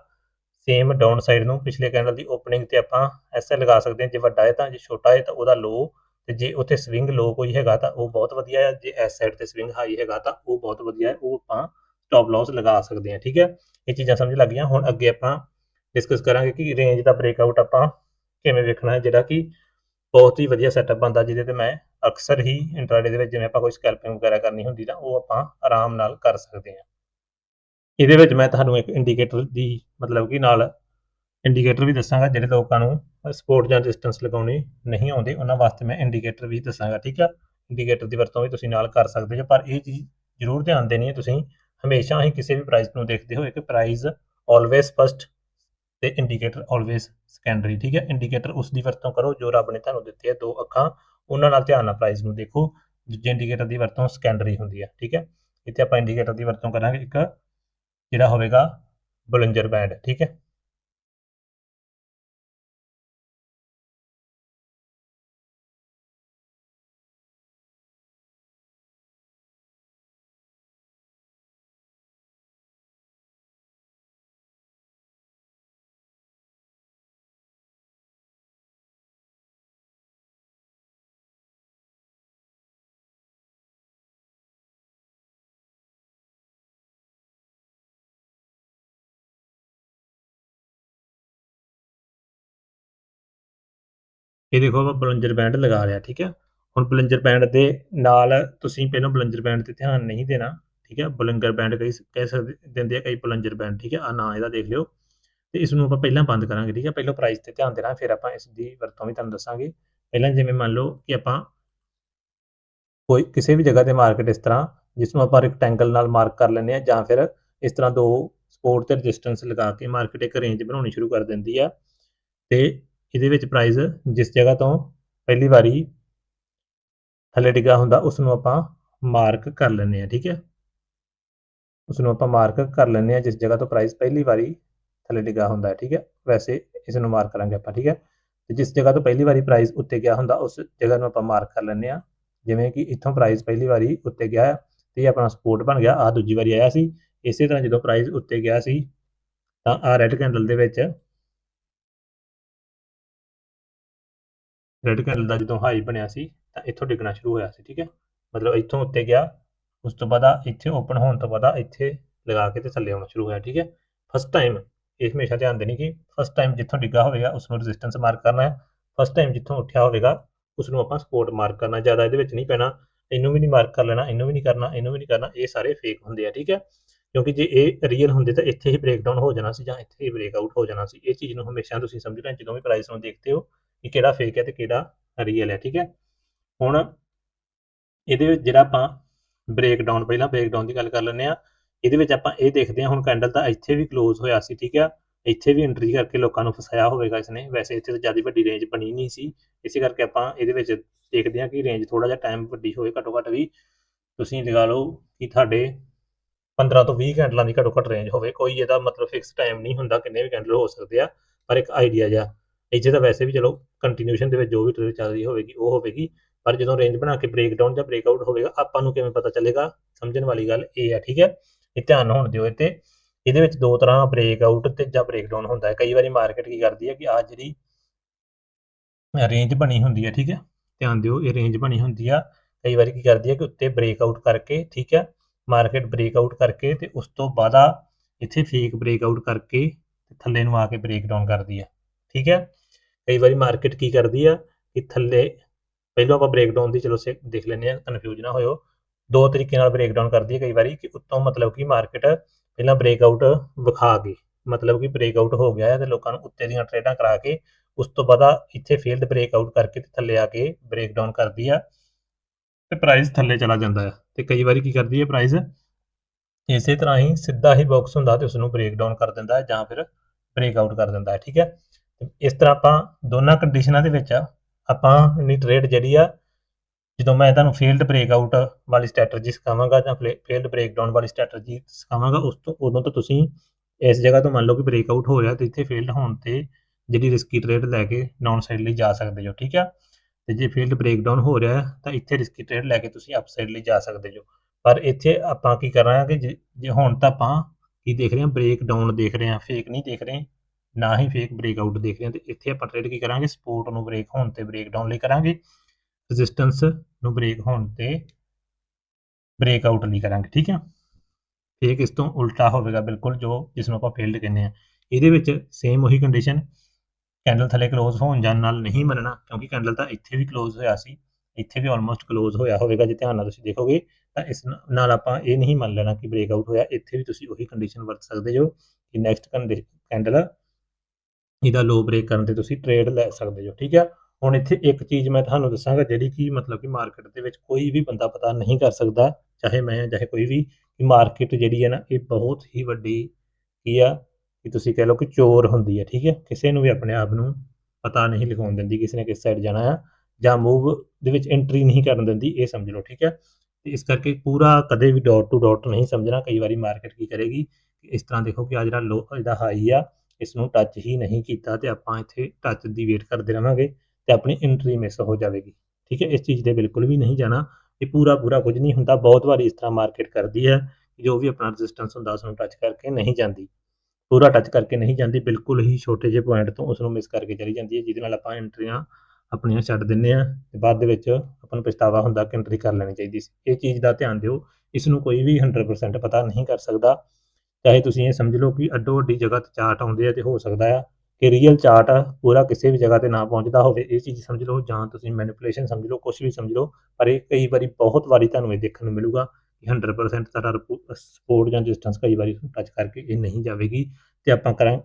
ਸੇਮ ਡਾਊਨ ਸਾਈਡ ਨੂੰ ਪਿਛਲੇ ਕੈਂਡਲ ਦੀ ਓਪਨਿੰਗ ਤੇ ਆਪਾਂ ਐਸਐਲ ਲਗਾ ਸਕਦੇ ਹਾਂ। ਜੇ ਵੱਡਾ ਹੈ ਤਾਂ ਜੇ ਛੋਟਾ ਹੈ ਤਾਂ ਉਹਦਾ ਲੋ ਤੇ ਜੇ ਉੱਥੇ ਸਵਿੰਗ ਲੋ ਕੋਈ ਹੈਗਾ ਤਾਂ ਉਹ ਬਹੁਤ ਵਧੀਆ ਹੈ ਜੇ ਐਸ ਸਾਈਡ ਤੇ ਸਵਿੰਗ ਹਾਈ ਹੈਗਾ ਤਾਂ ਉਹ ਬਹੁਤ ਵਧੀਆ ਹੈ। ਉਹ ਆਪਾਂ ਸਟਾਪ ਲਾਸ ਲਗਾ ਸਕਦੇ ਹਾਂ, ਠੀਕ ਹੈ? ਇਹ ਚੀਜ਼ਾਂ ਸਮਝ ਲੱਗ ਗਈਆਂ। ਹੁਣ ਅੱਗੇ ਆਪਾਂ ਡਿਸਕਸ ਕਰਾਂਗੇ ਕਿ ਰੇਂਜ ਦਾ ਬ੍ਰੇਕਆਊਟ ਆਪਾਂ ਕਿਵੇਂ ਵੇਖਣਾ ਹੈ, ਜਿਹੜਾ ਕਿ ਬਹੁਤ ਹੀ ਵਧੀਆ ਸੈਟਅਪ ਬੰਦਾ ਜਿਹਦੇ ਤੇ ਮੈਂ ਅਕਸਰ ਹੀ ਇੰਟਰਾਡੇ ਦੇ ਵਿੱਚ ਜਿਵੇਂ ਆਪਾਂ ਕੋਈ ਸਕੈਲਪਿੰਗ ਵਗੈਰਾ ਕਰਨੀ ਹੁੰਦੀ ਤਾਂ ਉਹ ਆਪਾਂ ਆਰਾਮ ਨਾਲ ਕਰ ਸਕਦੇ ਹਾਂ। ਇਹਦੇ ਵਿੱਚ ਮੈਂ ਤੁਹਾਨੂੰ ਇੱਕ ਇੰਡੀਕੇਟਰ ਦੀ ਮਤਲਬ ਕਿ ਨਾਲ ਇੰਡੀਕੇਟਰ ਵੀ ਦੱਸਾਂਗਾ, ਜਿਹੜੇ ਲੋਕਾਂ ਨੂੰ ਸਪੋਰਟ ਜਾਂ ਡਿਸਟੈਂਸ ਲਗਾਉਣੀ ਨਹੀਂ ਆਉਂਦੇ, ਉਹਨਾਂ ਵਾਸਤੇ ਮੈਂ ਇੰਡੀਕੇਟਰ ਵੀ ਦੱਸਾਂਗਾ, ਠੀਕ ਆ? ਇੰਡੀਕੇਟਰ ਦੀ ਵਰਤੋਂ ਵੀ ਤੁਸੀਂ ਨਾਲ ਕਰ ਸਕਦੇ ਹੋ, ਪਰ ਇਹ ਚੀਜ਼ ਜ਼ਰੂਰ ਧਿਆਨ ਦੇਣੀ ਹੈ, ਤੁਸੀਂ ਹਮੇਸ਼ਾ ਹੀ ਕਿਸੇ ਵੀ ਪ੍ਰਾਈਸ ਨੂੰ ਦੇਖਦੇ ਹੋ ਇੱਕ ਪ੍ਰਾਈਸ ਆਲਵੇਸ ਫਸਟ ਤੇ ਇੰਡੀਕੇਟਰ ਆਲਵੇਸ ਸੈਕੰਡਰੀ ਠੀਕ ਹੈ? ਇੰਡੀਕੇਟਰ ਉਸ ਦੀ ਵਰਤੋਂ ਕਰੋ, ਜੋ ਰੱਬ ਨੇ ਤੁਹਾਨੂੰ ਦਿੱਤੇ ਹੈ, ਦੋ ਅੱਖਾਂ, ਉਹਨਾਂ ਨਾਲ ਧਿਆਨ ਨਾਲ ਪ੍ਰਾਈਸ ਨੂੰ ਦੇਖੋ, ਦੂਜੇ ਇੰਡੀਕੇਟਰ ਦੀ ਵਰਤੋਂ ਸੈਕੰਡਰੀ ਹੁੰਦੀ ਹੈ, ਠੀਕ ਹੈ? ਇੱਥੇ ਆਪਾਂ ਇੰਡੀਕੇਟਰ ਦੀ ਵਰਤੋਂ ਕਰਾਂਗੇ, ਇੱਕ ਜਿਹੜਾ ਹੋਵੇਗਾ ਬੋਲਿੰਜਰ ਬੈਂਡ ਠੀਕ ਹੈ? ਇਹ ਦੇਖੋ ਆਪਾਂ ਬਲੰਜਰ ਬੈਂਡ ਲਗਾ ਲਿਆ, ਠੀਕ ਹੈ? ਹੁਣ ਬਲੰਜਰ ਬੈਂਡ ਦੇ ਨਾਲ ਤੁਸੀਂ ਪਹਿਲਾਂ ਬਲੰਜਰ ਬੈਂਡ ਤੇ ਧਿਆਨ ਨਹੀਂ ਦੇਣਾ, ਠੀਕ ਹੈ? ਬਲੰਜਰ ਬੈਂਡ ਕਈ ਕਹਿ ਸਕਦੇ ਦਿੰਦੇ ਆ ਕਈ ਬਲੰਜਰ ਬੈਂਡ ਠੀਕ ਹੈ? ਆ ਨਾ ਇਹਦਾ ਦੇਖ ਲਿਓ। ਤੇ ਇਸ ਨੂੰ ਆਪਾਂ ਪਹਿਲਾਂ ਬੰਦ ਕਰਾਂਗੇ, ਠੀਕ ਹੈ? ਪਹਿਲਾਂ ਪ੍ਰਾਈਸ ਤੇ ਧਿਆਨ ਦੇਣਾ, ਫਿਰ ਆਪਾਂ ਇਸ ਦੀ ਵਰਤੋਂ ਵੀ ਤੁਹਾਨੂੰ ਦੱਸਾਂਗੇ। ਪਹਿਲਾਂ ਜਿਵੇਂ ਮੰਨ ਲਓ ਕਿ ਆਪਾਂ ਕੋਈ ਕਿਸੇ ਵੀ ਜਗ੍ਹਾ ਤੇ ਮਾਰਕੀਟ ਇਸ ਤਰ੍ਹਾਂ, ਜਿਸ ਨੂੰ ਆਪਾਂ ਰੈਕਟੈਂਗਲ ਨਾਲ ਮਾਰਕ ਕਰ ਲੈਂਦੇ ਆ ਜਾਂ ਫਿਰ ਇਸ ਤਰ੍ਹਾਂ ਦੋ ਸਪੋਰਟ ਤੇ ਰੈਜ਼ਿਸਟੈਂਸ ਲਗਾ ਕੇ ਮਾਰਕੀਟ ਇੱਕ ਰੇਂਜ ਬਣਾਉਣੀ ਸ਼ੁਰੂ ਕਰ ਦਿੰਦੀ ਆ। ਤੇ ਇਹਦੇ ਵਿੱਚ ਪ੍ਰਾਈਸ ਜਿਸ ਜਗ੍ਹਾ ਤੋਂ ਪਹਿਲੀ ਵਾਰੀ ਥੱਲੇ ਡਿੱਗਾ ਹੁੰਦਾ ਉਸ ਨੂੰ ਆਪਾਂ ਮਾਰਕ ਕਰ ਲੈਂਦੇ ਆ ਠੀਕ ਹੈ? ਉਸ ਨੂੰ ਆਪਾਂ ਮਾਰਕ ਕਰ ਲੈਂਦੇ ਆ ਜਿਸ ਜਗ੍ਹਾ ਤੋਂ ਪ੍ਰਾਈਸ ਪਹਿਲੀ ਵਾਰੀ ਥੱਲੇ ਡਿੱਗਾ ਹੁੰਦਾ ਹੈ, ਠੀਕ ਹੈ? ਵੈਸੇ ਇਸ ਨੂੰ ਮਾਰਕ ਕਰਾਂਗੇ ਆਪਾਂ, ਠੀਕ ਹੈ? ਤੇ ਜਿਸ ਜਗ੍ਹਾ ਤੋਂ ਪਹਿਲੀ ਵਾਰੀ ਪ੍ਰਾਈਸ ਉੱਤੇ ਗਿਆ ਹੁੰਦਾ, ਉਸ ਜਗ੍ਹਾ ਨੂੰ ਆਪਾਂ ਮਾਰਕ ਕਰ ਲੈਂਦੇ ਆ ਜਿਵੇਂ ਕਿ ਇੱਥੋਂ ਪ੍ਰਾਈਸ ਪਹਿਲੀ ਵਾਰੀ ਉੱਤੇ ਗਿਆ ਤੇ ਇਹ ਆਪਣਾ ਸਪੋਰਟ ਬਣ ਗਿਆ ਆ ਦੂਜੀ ਵਾਰੀ ਆਇਆ ਸੀ। ਇਸੇ ਤਰ੍ਹਾਂ ਜਦੋਂ ਪ੍ਰਾਈਸ ਉੱਤੇ ਗਿਆ ਸੀ, ਤਾਂ ਆ ਰੈੱਡ ਕੈਂਡਲ ਦੇ ਵਿੱਚ ਰੈੱਡ ਕੈਂਡਲ ਦਾ ਜਦੋਂ ਹਾਈ ਬਣਿਆ ਸੀ, ਤਾਂ ਇੱਥੋਂ ਡਿੱਗਣਾ ਸ਼ੁਰੂ ਹੋਇਆ ਸੀ, ਠੀਕ ਹੈ? ਮਤਲਬ ਇੱਥੋਂ ਉੱਤੇ ਗਿਆ, ਉਸ ਤੋਂ ਬਾਅਦ ਇੱਥੇ ਓਪਨ ਹੋਣ ਤੋਂ ਬਾਅਦ ਇੱਥੇ ਲਗਾ ਕੇ ਤੇ ਥੱਲੇ ਆਉਣਾ ਸ਼ੁਰੂ ਹੋਇਆ, ਠੀਕ ਹੈ? ਫਸਟ ਟਾਈਮ ਇਹ ਹਮੇਸ਼ਾ ਧਿਆਨ ਦੇਣੀ ਕਿ ਫਸਟ ਟਾਈਮ ਜਿੱਥੋਂ ਡਿੱਗਾ ਹੋਵੇਗਾ ਉਸ ਨੂੰ ਰੈਜ਼ਿਸਟੈਂਸ ਮਾਰਕ ਕਰਨਾ ਹੈ। ਫਸਟ ਟਾਈਮ ਜਿੱਥੋਂ ਉੱਠਿਆ ਹੋਵੇਗਾ ਉਸ ਨੂੰ ਆਪਾਂ ਸਪੋਰਟ ਮਾਰਕ ਕਰਨਾ, ਜ਼ਿਆਦਾ ਇਹਦੇ ਵਿੱਚ ਨਹੀਂ ਪੈਣਾ। ਇਹਨੂੰ ਵੀ ਨਹੀਂ ਮਾਰਕ ਕਰ ਲੈਣਾ, ਇਹਨੂੰ ਵੀ ਨਹੀਂ ਕਰਨਾ, ਇਹਨੂੰ ਵੀ ਨਹੀਂ ਕਰਨਾ, ਇਹ ਸਾਰੇ ਫੇਕ ਹੁੰਦੇ ਆ, ਠੀਕ ਹੈ? ਕਿਉਂਕਿ ਜੇ ਇਹ ਰੀਅਲ ਹੁੰਦੇ ਤਾਂ ਇੱਥੇ ਹੀ ਬ੍ਰੇਕਡਾਊਨ ਹੋ ਜਾਣਾ ਸੀ ਜਾਂ ਇੱਥੇ ਹੀ ਬ੍ਰੇਕਆਊਟ ਹੋ ਜਾਣਾ ਸੀ। ਇਹ ਚੀਜ਼ ਨੂੰ ਹਮੇਸ਼ਾ ਤੁਸੀਂ ਸਮਝ ਸਮਝਣਾ ਜਦੋਂ ਵੀ ਪ੍ਰਾਈਸ ਨੂੰ ਦੇਖਦੇ ਹੋ ਕਿ ਕਿਹੜਾ ਫੇਕ ਹੈ ਤੇ ਕਿਹੜਾ ਰੀਅਲ ਹੈ, ਠੀਕ ਹੈ? ਹੁਣ ਇਹਦੇ ਵਿੱਚ ਜਿਹੜਾ ਆਪਾਂ ਬ੍ਰੇਕਡਾਊਨ ਪਹਿਲਾਂ ਬ੍ਰੇਕਡਾਊਨ ਦੀ ਗੱਲ ਕਰ ਲੈਂਦੇ ਆ ਇਹਦੇ ਵਿੱਚ ਆਪਾਂ ਇਹ ਦੇਖਦੇ ਹਾਂ, ਹੁਣ ਕੈਂਡਲ ਤਾਂ ਇੱਥੇ ਵੀ ক্লোਜ਼ ਹੋਇਆ ਸੀ, ਠੀਕ ਆ ਇੱਥੇ ਵੀ ਐਂਟਰੀ ਕਰਕੇ ਲੋਕਾਂ ਨੂੰ ਫਸਾਇਆ ਹੋਵੇਗਾ ਇਸਨੇ। ਵੈਸੇ ਇੱਥੇ ਤਾਂ ਜ਼ਿਆਦਾ ਵੱਡੀ ਰੇਂਜ ਬਣੀ ਨਹੀਂ ਸੀ। ਇਸੇ ਕਰਕੇ ਆਪਾਂ ਇਹਦੇ ਵਿੱਚ ਦੇਖਦੇ ਹਾਂ ਕਿ ਰੇਂਜ ਥੋੜਾ ਜਿਹਾ ਟਾਈਮ ਵੱਡੀ ਹੋਵੇ, ਘੱਟੋ ਘੱਟ ਵੀ। ਤੁਸੀਂ ਲਗਾ ਲਓ ਕਿ ਤੁਹਾਡੇ 15 ਤੋਂ 20 ਕੈਂਡਲਾਂ ਦੀ ਘੱਟੋ ਘੱਟ ਰੇਂਜ ਹੋਵੇ। ਕੋਈ ਇਹਦਾ ਮਤਲਬ ਫਿਕਸ ਟਾਈਮ ਨਹੀਂ ਹੁੰਦਾ, ਕਿੰਨੇ ਵੀ ਕੈਂਡਲ ਹੋ ਸਕਦੇ ਆ, ਪਰ ਇੱਕ ਆਈਡੀਆ ਜਿਹਾ। ਇੱਥੇ ਤਾਂ ਵੈਸੇ ਵੀ ਚਲੋ ਕੰਟੀਨਿਊਸ਼ਨ ਦੇ ਵਿੱਚ ਜੋ ਵੀ ਟ੍ਰੇਡ ਚੱਲ ਰਹੀ ਹੋਵੇਗੀ, ਉਹ ਹੋਵੇਗੀ, ਪਰ ਜਦੋਂ ਰੇਂਜ ਬਣਾ ਕੇ ਬ੍ਰੇਕਡਾਊਨ ਜਾਂ ਬ੍ਰੇਕਆਊਟ ਹੋਵੇਗਾ, ਆਪਾਂ ਨੂੰ ਕਿਵੇਂ ਪਤਾ ਚੱਲੇਗਾ? ਸਮਝਣ ਵਾਲੀ ਗੱਲ ਇਹ ਆ ਠੀਕ ਹੈ? ਇਹ ਧਿਆਨ ਹੋਣ ਦਿਓ ਤੇ ਇਹਦੇ ਵਿੱਚ ਦੋ ਤਰ੍ਹਾਂ ਬ੍ਰੇਕਆਊਟ ਤੇ ਜਾਂ ਬ੍ਰੇਕਡਾਊਨ ਹੁੰਦਾ ਹੈ। ਕਈ ਵਾਰੀ ਮਾਰਕੀਟ ਕੀ ਕਰਦੀ ਹੈ ਕਿ ਆ ਜਿਹੜੀ ਰੇਂਜ ਬਣੀ ਹੁੰਦੀ ਹੈ, ਠੀਕ ਹੈ? ਧਿਆਨ ਦਿਓ, ਇਹ ਰੇਂਜ ਬਣੀ ਹੁੰਦੀ ਆ। ਕਈ ਵਾਰੀ ਕੀ ਕਰਦੀ ਹੈ ਕਿ ਉੱਤੇ ਬ੍ਰੇਕਆਊਟ ਕਰਕੇ, ਠੀਕ ਹੈ? ਮਾਰਕੀਟ ਬ੍ਰੇਕਆਊਟ ਕਰਕੇ ਤੇ ਉਸ ਤੋਂ ਬਾਅਦ ਇੱਥੇ ਫੇਕ ਬ੍ਰੇਕਆਊਟ ਕਰਕੇ ਥੱਲੇ ਨੂੰ ਆ ਕੇ ਬ੍ਰੇਕਡਾਊਨ ਕਰਦੀ ਹੈ, ਠੀਕ ਹੈ? ਕਈ ਵਾਰੀ ਮਾਰਕੀਟ ਕੀ ਕਰਦੀ ਆ ਕਿ ਥੱਲੇ, ਪਹਿਲਾਂ ਆਪਾਂ ਬ੍ਰੇਕਡਾਊਨ ਦੀ ਚਲੋ ਸੇ, ਦੇਖ ਲੈਂਦੇ ਆ ਕਨਫਿਊਜ਼ ਨਾ ਹੋਇਓ। ਦੋ ਤਰੀਕੇ ਨਾਲ ਬ੍ਰੇਕਡਾਊਨ ਕਰਦੀ ਹੈ ਕਈ ਵਾਰੀ ਕਿ ਉੱਤੋਂ ਮਤਲਬ ਕਿ ਮਾਰਕੀਟ ਪਹਿਲਾਂ ਬ੍ਰੇਕਆਊਟ ਵਿਖਾ ਕੇ ਮਤਲਬ ਕਿ ਬ੍ਰੇਕਆਊਟ ਹੋ ਗਿਆ ਹੈ ਤੇ ਲੋਕਾਂ ਨੂੰ ਉੱਤੇ ਦੀਆਂ ਟ੍ਰੇਡਾਂ ਕਰਾ ਕੇ ਉਸ ਤੋਂ ਬਾਅਦ ਆ ਇੱਥੇ ਫੀਲਡ ਬ੍ਰੇਕਆਊਟ ਕਰਕੇ ਤੇ ਥੱਲੇ ਆ ਕੇ ਬ੍ਰੇਕਡਾਊਨ ਕਰਦੀ ਆ ਤੇ ਪ੍ਰਾਈਸ ਥੱਲੇ ਚਲਾ ਜਾਂਦਾ ਹੈ ਤੇ ਕਈ ਵਾਰੀ ਕੀ ਕਰਦੀ ਹੈ ਪ੍ਰਾਈਸ ਇਸੇ ਤਰ੍ਹਾਂ ਹੀ ਸਿੱਧਾ ਹੀ ਬਾਕਸ ਹੁੰਦਾ ਤੇ ਉਸ ਨੂੰ ਬ੍ਰੇਕਡਾਊਨ ਕਰ ਦਿੰਦਾ ਹੈ ਜਾਂ ਫਿਰ ਬ੍ਰੇਕਆਊਟ ਕਰ ਦਿੰਦਾ ਹੈ ਠੀਕ ਹੈ ਇਸ ਤਰ੍ਹਾਂ ਆਪਾਂ ਦੋਨਾਂ ਕੰਡੀਸ਼ਨਾਂ ਦੇ ਵਿੱਚ ਆਪਾਂ ਨੀ ਟ੍ਰੇਡ ਜਿਹੜੀ ਆ, ਜਦੋਂ ਮੈਂ ਤੁਹਾਨੂੰ ਫੀਲਡ ਬ੍ਰੇਕਆਊਟ ਵਾਲੀ ਸਟ੍ਰੈਟਜੀ ਸਿਖਾਵਾਂਗਾ ਜਾਂ ਫੀਲਡ ਬ੍ਰੇਕਡਾਊਨ ਵਾਲੀ ਸਟ੍ਰੈਟਜੀ ਸਿਖਾਵਾਂਗਾ, ਉਸ ਤੋਂ ਉਦੋਂ ਤੋਂ ਤੁਸੀਂ ਇਸ ਜਗ੍ਹਾ ਤੋਂ ਮੰਨ ਲਓ ਕਿ ਬ੍ਰੇਕਆਊਟ ਹੋ ਰਿਹਾ ਤੇ ਇੱਥੇ ਫੀਲਡ ਹੋਣ ਤੇ ਜਿਹੜੀ ਰਿਸਕੀ ਟ੍ਰੇਡ ਲੈ ਕੇ ਡਾਊਨ ਸਾਈਡ ਲਈ ਜਾ ਸਕਦੇ ਹੋ ਠੀਕ ਆ? ਤੇ ਜੇ ਫੀਲਡ ਬ੍ਰੇਕਡਾਊਨ ਹੋ ਰਿਹਾ ਤਾਂ ਇੱਥੇ ਰਿਸਕੀ ਟ੍ਰੇਡ ਲੈ ਕੇ ਤੁਸੀਂ ਅਪ ਸਾਈਡ ਲਈ ਜਾ ਸਕਦੇ ਹੋ ਪਰ ਇੱਥੇ ਆਪਾਂ ਕੀ ਕਰ ਰਹੇ ਹਾਂ ਕਿ ਜੇ- ਜੇ ਹੁਣ ਤਾਂ ਆਪਾਂ ਕੀ ਦੇਖ ਰਹੇ ਹਾਂ ਬ੍ਰੇਕ ਡਾਊਨ ਦੇਖ ਰਹੇ ਹਾਂ ਫੇਕ ਨਹੀਂ ਦੇਖ ਰਹੇ ਨਾ ਹੀ ਫੇਕ ਬ੍ਰੇਕਆਊਟ ਦੇਖ ਰਹੇ ਹਾਂ ਤੇ ਇੱਥੇ ਆਪਾਂ ਟ੍ਰੇਡ ਕੀ ਕਰਾਂਗੇ? ਸਪੋਰਟ ਨੂੰ ਬ੍ਰੇਕ ਹੋਣ ਤੇ ਬ੍ਰੇਕ ਡਾਊਨ ਲਈ ਕਰਾਂਗੇ। ਰੈਜ਼ਿਸਟੈਂਸ ਨੂੰ ਬ੍ਰੇਕ ਹੋਣ ਤੇ ਬ੍ਰੇਕਆਊਟ ਲਈ ਕਰਾਂਗੇ, ਠੀਕ ਹੈ? ਫੇਕ ਇਸ ਤੋਂ ਉਲਟਾ ਹੋਵੇਗਾ ਬਿਲਕੁਲ ਜੋ ਜਿਸ ਨੂੰ ਆਪਾਂ ਫੀਲਡ ਕਹਿੰਦੇ ਆ ਇਹਦੇ ਵਿੱਚ ਸੇਮ ਉਹੀ ਕੰਡੀਸ਼ਨ ਕੈਂਡਲ ਥੱਲੇ ক্লোਜ਼ ਹੋਣ ਜਾਣ ਨਾਲ ਨਹੀਂ ਮੰਨਣਾ, ਕਿਉਂਕਿ ਕੈਂਡਲ ਤਾਂ ਇੱਥੇ ਵੀ ক্লোਜ਼ ਹੋਇਆ ਸੀ, ਇੱਥੇ ਵੀ ਆਲਮੋਸਟ ক্লোਜ਼ ਹੋਇਆ ਹੋਵੇਗਾ, ਜੇ ਧਿਆਨ ਨਾਲ ਤੁਸੀਂ ਦੇਖੋਗੇ, ਤਾਂ ਇਸ ਨਾਲ ਆਪਾਂ ਇਹ ਨਹੀਂ ਮੰਨ ਲੈਣਾ ਕਿ ਬ੍ਰੇਕਆਊਟ ਹੋਇਆ, ਇੱਥੇ ਵੀ ਤੁਸੀਂ ਉਹੀ ਕੰਡੀਸ਼ਨ ਵਰਤ ਸਕਦੇ ਹੋ ਕਿ ਨੈਕਸਟ ਕੈਂਡਲ ਇਹਦਾ ਲੋ ਬ੍ਰੇਕ ਕਰਨ ਤੇ ਤੁਸੀਂ ਟ੍ਰੇਡ ਲੈ ਸਕਦੇ ਹੋ ਠੀਕ ਹੈ ਹੁਣ ਇੱਥੇ ਇੱਕ ਚੀਜ਼ ਮੈਂ ਤੁਹਾਨੂੰ ਦੱਸਾਂਗਾ, ਜਿਹੜੀ ਕਿ ਮਤਲਬ ਕਿ ਮਾਰਕੀਟ ਦੇ ਵਿੱਚ ਕੋਈ ਵੀ ਬੰਦਾ ਪਤਾ ਨਹੀਂ ਕਰ ਸਕਦਾ, ਚਾਹੇ ਮੈਂ ਚਾਹੇ ਕੋਈ ਵੀ, ਕਿ ਮਾਰਕੀਟ ਜਿਹੜੀ ਹੈ ਨਾ, ਇਹ ਬਹੁਤ ਹੀ ਵੱਡੀ ਕੀ ਆ, ਕਿ ਤੁਸੀਂ ਕਹਿ ਲਓ ਕਿ ਚੋਰ ਹੁੰਦੀ ਹੈ, ਠੀਕ ਹੈ? ਕਿਸੇ ਨੂੰ ਵੀ ਆਪਣੇ ਆਪ ਨੂੰ ਪਤਾ ਨਹੀਂ ਲਿਖਾਉਣ ਦਿੰਦੀ, ਕਿਸੇ ਨੇ ਕਿਸ ਸਾਈਡ ਜਾਣਾ ਆ, ਜਾਂ ਮੂਵ ਦੇ ਵਿੱਚ ਐਂਟਰੀ ਨਹੀਂ ਕਰਨ ਦਿੰਦੀ, ਇਹ ਸਮਝ ਲਓ, ਠੀਕ ਹੈ? ਤੇ ਇਸ ਕਰਕੇ ਪੂਰਾ ਕਦੇ ਵੀ ਡਾਟ ਟੂ ਡਾਟ ਨਹੀਂ ਸਮਝਣਾ, ਕਈ ਵਾਰੀ ਮਾਰਕੀਟ ਕੀ ਕਰੇਗੀ, ਇਸ ਤਰ੍ਹਾਂ ਦੇਖੋ ਕਿ ਆ ਜਿਹੜਾ ਲੋ ਇਹਦਾ ਹਾਈ ਆ ਇਸ ਨੂੰ ਟੱਚ ਹੀ ਨਹੀਂ ਕੀਤਾ ਤੇ ਆਪਾਂ ਇੱਥੇ ਟੱਚ ਦੀ ਵੇਟ ਕਰਦੇ ਰਵਾਂਗੇ ਤੇ ਆਪਣੀ ਐਂਟਰੀ ਮਿਸ ਹੋ ਜਾਵੇਗੀ। ਠੀਕ ਹੈ, ਇਸ ਚੀਜ਼ ਦੇ ਬਿਲਕੁਲ ਵੀ ਨਹੀਂ ਜਾਣਾ। ਇਹ ਪੂਰਾ ਪੂਰਾ ਕੁਝ ਨਹੀਂ ਹੁੰਦਾ। ਬਹੁਤ ਵਾਰੀ ਇਸ ਤਰ੍ਹਾਂ ਮਾਰਕੀਟ ਕਰਦੀ ਹੈ ਜੋ ਵੀ ਆਪਣਾ ਰੈਜ਼ਿਸਟੈਂਸ ਹੁੰਦਾ ਉਸ ਨੂੰ ਟੱਚ ਕਰਕੇ ਨਹੀਂ ਜਾਂਦੀ। ਪੂਰਾ ਟੱਚ ਕਰਕੇ ਨਹੀਂ ਜਾਂਦੀ, ਬਿਲਕੁਲ ਹੀ ਛੋਟੇ ਜਿਹੇ ਪੁਆਇੰਟ ਤੋਂ ਉਸ ਨੂੰ ਮਿਸ ਕਰਕੇ ਚਲੀ ਜਾਂਦੀ ਹੈ, ਜਿਹਦੇ ਨਾਲ ਆਪਾਂ ਐਂਟਰੀਆਂ ਆਪਣੀਆਂ ਛੱਡ ਦਿੰਨੇ ਆ ਤੇ ਬਾਅਦ ਦੇ ਵਿੱਚ ਆਪਾਂ ਨੂੰ ਪਛਤਾਵਾ ਹੁੰਦਾ ਕਿ ਐਂਟਰੀ ਕਰ ਲੈਣੀ ਚਾਹੀਦੀ ਸੀ। ਇਹ ਚੀਜ਼ ਦਾ ਧਿਆਨ ਦਿਓ। ਇਸ ਨੂੰ ਕੋਈ ਵੀ 100% ਪਤਾ ਨਹੀਂ ਕਰ ਸਕਦਾ। ਚਾਹੇ ਤੁਸੀਂ ਇਹ ਸਮਝ ਲਓ ਕਿ ਅੱਡੋ ਅੱਡੀ ਜਗ੍ਹਾ ਤੇ ਚਾਰਟ ਆਉਂਦੇ ਆ ਤੇ ਹੋ ਸਕਦਾ ਆ ਕਿ ਰੀਅਲ ਚਾਰਟ ਪੂਰਾ ਕਿਸੇ ਵੀ ਜਗ੍ਹਾ ਤੇ ਨਾ ਪਹੁੰਚਦਾ ਹੋਵੇ। ਇਹ ਚੀਜ਼ ਸਮਝ ਲਓ ਜਾਂ ਤੁਸੀਂ ਮੈਨੀਪੂਲੇਸ਼ਨ ਸਮਝ ਲਓ ਕੁਝ ਵੀ ਸਮਝ ਲਓ, ਪਰ ਇਹ ਕਈ ਵਾਰੀ ਬਹੁਤ ਵਾਰੀ ਤੁਹਾਨੂੰ ਇਹ ਦੇਖਣ ਨੂੰ ਮਿਲੂਗਾ ਕਿ 100% ਤੁਹਾਡਾ ਸਪੋਰਟ ਜਾਂ ਡਿਸਟੈਂਸ ਕਈ ਵਾਰੀ ਟੱਚ ਕਰਕੇ ਇਹ ਨਹੀਂ ਜਾਵੇਗੀ। ਤੇ ਆਪਾਂ ਕਰਾਂ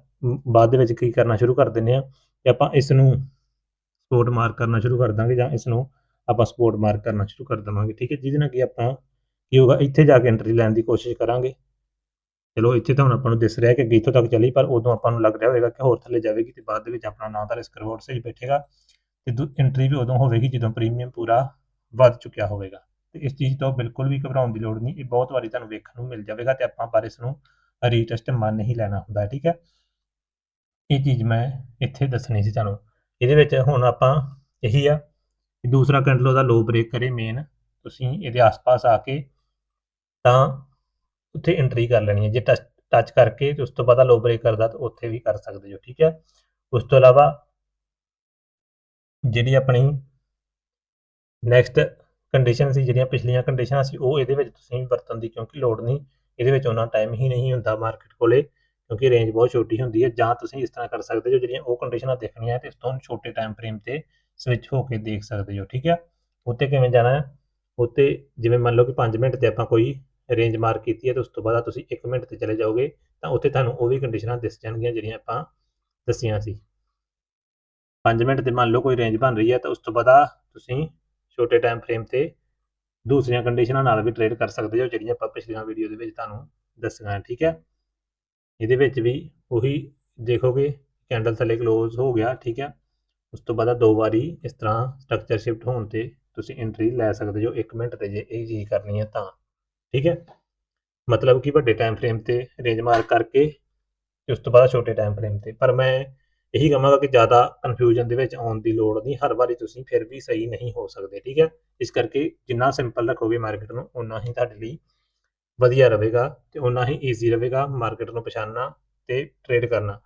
ਬਾਅਦ ਦੇ ਵਿੱਚ ਕੀ ਕਰਨਾ ਸ਼ੁਰੂ ਕਰ ਦਿੰਨੇ ਆ ਕਿ ਆਪਾਂ ਇਸ ਨੂੰ ਸਪੋਰਟ ਮਾਰਕ ਕਰਨਾ ਸ਼ੁਰੂ ਕਰ ਦਾਂਗੇ ਜਾਂ ਇਸ ਨੂੰ ਆਪਾਂ ਸਪੋਰਟ ਮਾਰਕ ਕਰਨਾ ਸ਼ੁਰੂ ਕਰ ਦੇਵਾਂਗੇ। ਠੀਕ ਹੈ, ਜਿਹਦੇ ਨਾਲ ਕਿ ਆਪਾਂ, ਕੀ ਹੋਗਾ ਇੱਥੇ ਜਾ ਕੇ ਐਂਟਰੀ ਲੈਣ ਦੀ ਕੋਸ਼ਿਸ਼ ਕਰਾਂਗੇ। ਚਲੋ ਇੱਥੇ ਤਾਂ ਹੁਣ ਆਪਾਂ ਨੂੰ ਦਿਸ ਰਿਹਾ ਕਿ ਅੱਗੇ ਇੱਥੋਂ ਤੱਕ ਚੱਲੀ, ਪਰ ਉਦੋਂ ਆਪਾਂ ਨੂੰ ਲੱਗ ਰਿਹਾ ਹੋਵੇਗਾ ਕਿ ਹੋਰ ਥੱਲੇ ਜਾਵੇਗੀ ਤੇ ਬਾਅਦ ਦੇ ਵਿੱਚ ਆਪਣਾ ਨਾਂ ਦਾ ਰਿਸਕ ਰਿਵਾਰਡ ਸਹੀ ਬੈਠੇਗਾ ਤੇ ਐਂਟਰੀ ਵੀ ਉਦੋਂ ਹੋਵੇਗੀ ਜਦੋਂ ਪ੍ਰੀਮੀਅਮ ਪੂਰਾ ਵੱਧ ਚੁੱਕਿਆ ਹੋਵੇਗਾ। ਤੇ ਇਸ ਚੀਜ਼ ਤੋਂ ਬਿਲਕੁਲ ਵੀ ਘਬਰਾਉਣ ਦੀ ਲੋੜ ਨਹੀਂ, ਇਹ ਬਹੁਤ ਵਾਰੀ ਤੁਹਾਨੂੰ ਵੇਖਣ ਨੂੰ ਮਿਲ ਜਾਵੇਗਾ ਤੇ ਆਪਾਂ ਪਰ ਇਸ ਨੂੰ ਰੀਟੈਸਟ ਮੰਨ ਨਹੀਂ ਲੈਣਾ ਹੁੰਦਾ, ਠੀਕ ਹੈ? ਇਹ ਚੀਜ਼ ਮੈਂ ਇੱਥੇ ਦੱਸਣੀ ਸੀ ਤੁਹਾਨੂੰ। ਇਹਦੇ ਵਿੱਚ ਹੁਣ ਆਪਾਂ ਇਹੀ ਆ ਦੂਸਰਾ ਕੈਂਡਲ ਦਾ ਲੋ ਬ੍ਰੇਕ ਕਰੇ ਮੇਨ ਤੁਸੀਂ ਇਹਦੇ ਆਸ-ਪਾਸ ਆ ਕੇ ਤਾਂ ਉੱਥੇ ਐਂਟਰੀ ਕਰ ਲੈਣੀ ਹੈ। ਜੇ ਟੱਚ ਟੱਚ ਕਰਕੇ ਤੇ ਉਸ ਤੋਂ ਬਾਅਦ ਲੋ ਬ੍ਰੇਕ ਕਰਦਾ ਤਾਂ ਉੱਥੇ ਵੀ ਕਰ ਸਕਦੇ ਹੋ, ਠੀਕ ਹੈ? ਉਸ ਤੋਂ ਇਲਾਵਾ ਜਿਹੜੀ ਆਪਣੀ ਨੈਕਸਟ ਕੰਡੀਸ਼ਨ ਸੀ, ਜਿਹੜੀਆਂ ਪਿਛਲੀਆਂ ਕੰਡੀਸ਼ਨਾਂ ਸੀ, ਉਹ ਇਹਦੇ ਵਿੱਚ ਤੁਸੀਂ ਵਰਤਣ ਦੀ ਕਿਉਂਕਿ ਲੋੜ ਨਹੀਂ, ਇਹਦੇ ਵਿੱਚ ਉਹਨਾਂ ਟਾਈਮ ਹੀ ਨਹੀਂ ਹੁੰਦਾ ਮਾਰਕੀਟ ਕੋਲੇ, ਕਿਉਂਕਿ ਰੇਂਜ ਬਹੁਤ ਛੋਟੀ ਹੁੰਦੀ ਹੈ। ਜਾਂ ਤੁਸੀਂ ਇਸ ਤਰ੍ਹਾਂ ਕਰ ਸਕਦੇ ਹੋ, ਜਿਹੜੀਆਂ ਉਹ ਕੰਡੀਸ਼ਨਾਂ ਦੇਖਣੀਆਂ ਤੇ ਇਸ ਤੋਂ ਛੋਟੇ ਟਾਈਮ ਫਰੇਮ ਤੇ ਸਵਿਚ ਹੋ ਕੇ ਦੇਖ ਸਕਦੇ ਹੋ, ਠੀਕ ਹੈ? ਉੱਤੇ ਕਿਵੇਂ ਜਾਣਾ ਹੈ? ਉੱਤੇ ਜਿਵੇਂ ਮੰਨ ਲਓ ਕਿ 5 ਮਿੰਟ ਤੇ ਆਪਾਂ ਕੋਈ ਰੇਂਜ ਮਾਰਕ ਕੀਤੀ ਹੈ ਤੇ ਉਸ ਤੋਂ ਬਾਅਦ ਤੁਸੀਂ 1 ਮਿੰਟ ਤੇ ਚਲੇ ਜਾਓਗੇ, ਤਾਂ ਉੱਥੇ ਤੁਹਾਨੂੰ ਉਹ ਵੀ ਕੰਡੀਸ਼ਨਾਂ ਦਿਸ ਜਾਣਗੀਆਂ ਜਿਹੜੀਆਂ ਆਪਾਂ ਦੱਸੀਆਂ ਸੀ। 5 ਮਿੰਟ ਤੇ ਮੰਨ ਲਓ ਕੋਈ ਰੇਂਜ ਬਣ ਰਹੀ ਹੈ, ਤਾਂ ਉਸ ਤੋਂ ਬਾਅਦ ਤੁਸੀਂ ਛੋਟੇ ਟਾਈਮ ਫਰੇਮ ਤੇ ਦੂਸਰੀਆਂ ਕੰਡੀਸ਼ਨਾਂ ਨਾਲ ਵੀ ਟ੍ਰੇਡ ਕਰ ਸਕਦੇ ਹੋ, ਜਿਹੜੀਆਂ ਆਪਾਂ ਪਿਛਲੀਆਂ ਵੀਡੀਓ ਦੇ ਵਿੱਚ ਤੁਹਾਨੂੰ ਦੱਸੀਆਂ ਠੀਕ ਹੈ? ਇਹਦੇ ਵਿੱਚ ਵੀ ਉਹੀ ਦੇਖੋਗੇ ਕੈਂਡਲ ਥੱਲੇ ক্লোਜ਼ ਹੋ ਗਿਆ, ਠੀਕ ਹੈ? ਉਸ ਤੋਂ ਬਾਅਦ ਦੋ ਵਾਰੀ ਇਸ ਤਰ੍ਹਾਂ ਸਟਰਕਚਰ ਸ਼ਿਫਟ ਹੋਣ ਤੇ ਤੁਸੀਂ ਐਂਟਰੀ ਲੈ ਸਕਦੇ ਹੋ 1 ਮਿੰਟ ਤੇ ਜੇ ਇਹ ਚੀਜ਼ ਕਰਨੀ ਹੈ ਤਾਂ। ਠੀਕ ਹੈ? ਮਤਲਬ ਕਿ ਵੱਡੇ ਟਾਈਮ ਫਰੇਮ ਤੇ ਰੇਂਜ ਮਾਰਕ ਕਰਕੇ ਉਸ ਤੋਂ ਬਾਅਦ ਛੋਟੇ ਟਾਈਮ ਫਰੇਮ ਤੇ। ਪਰ ਮੈਂ ਇਹੀ ਕਹਾਂਗਾ ਕਿ ਜ਼ਿਆਦਾ ਕਨਫਿਊਜ਼ਨ ਦੇ ਵਿੱਚ ਆਉਣ ਦੀ ਲੋੜ ਨਹੀਂ, ਹਰ ਵਾਰੀ ਤੁਸੀਂ ਫਿਰ ਵੀ ਸਹੀ ਨਹੀਂ ਹੋ ਸਕਦੇ, ਠੀਕ ਹੈ? ਇਸ ਕਰਕੇ ਜਿੰਨਾ ਸਿੰਪਲ ਰੱਖੋਗੇ ਮਾਰਕੀਟ ਨੂੰ ਉਨਾ ਹੀ ਤੁਹਾਡੇ ਲਈ ਵਧੀਆ ਰਹੇਗਾ ਤੇ ਉਨਾ ਹੀ ਈਜ਼ੀ ਰਹੇਗਾ ਮਾਰਕੀਟ ਨੂੰ ਪਛਾਣਨਾ ਤੇ ਟ੍ਰੇਡ ਕਰਨਾ।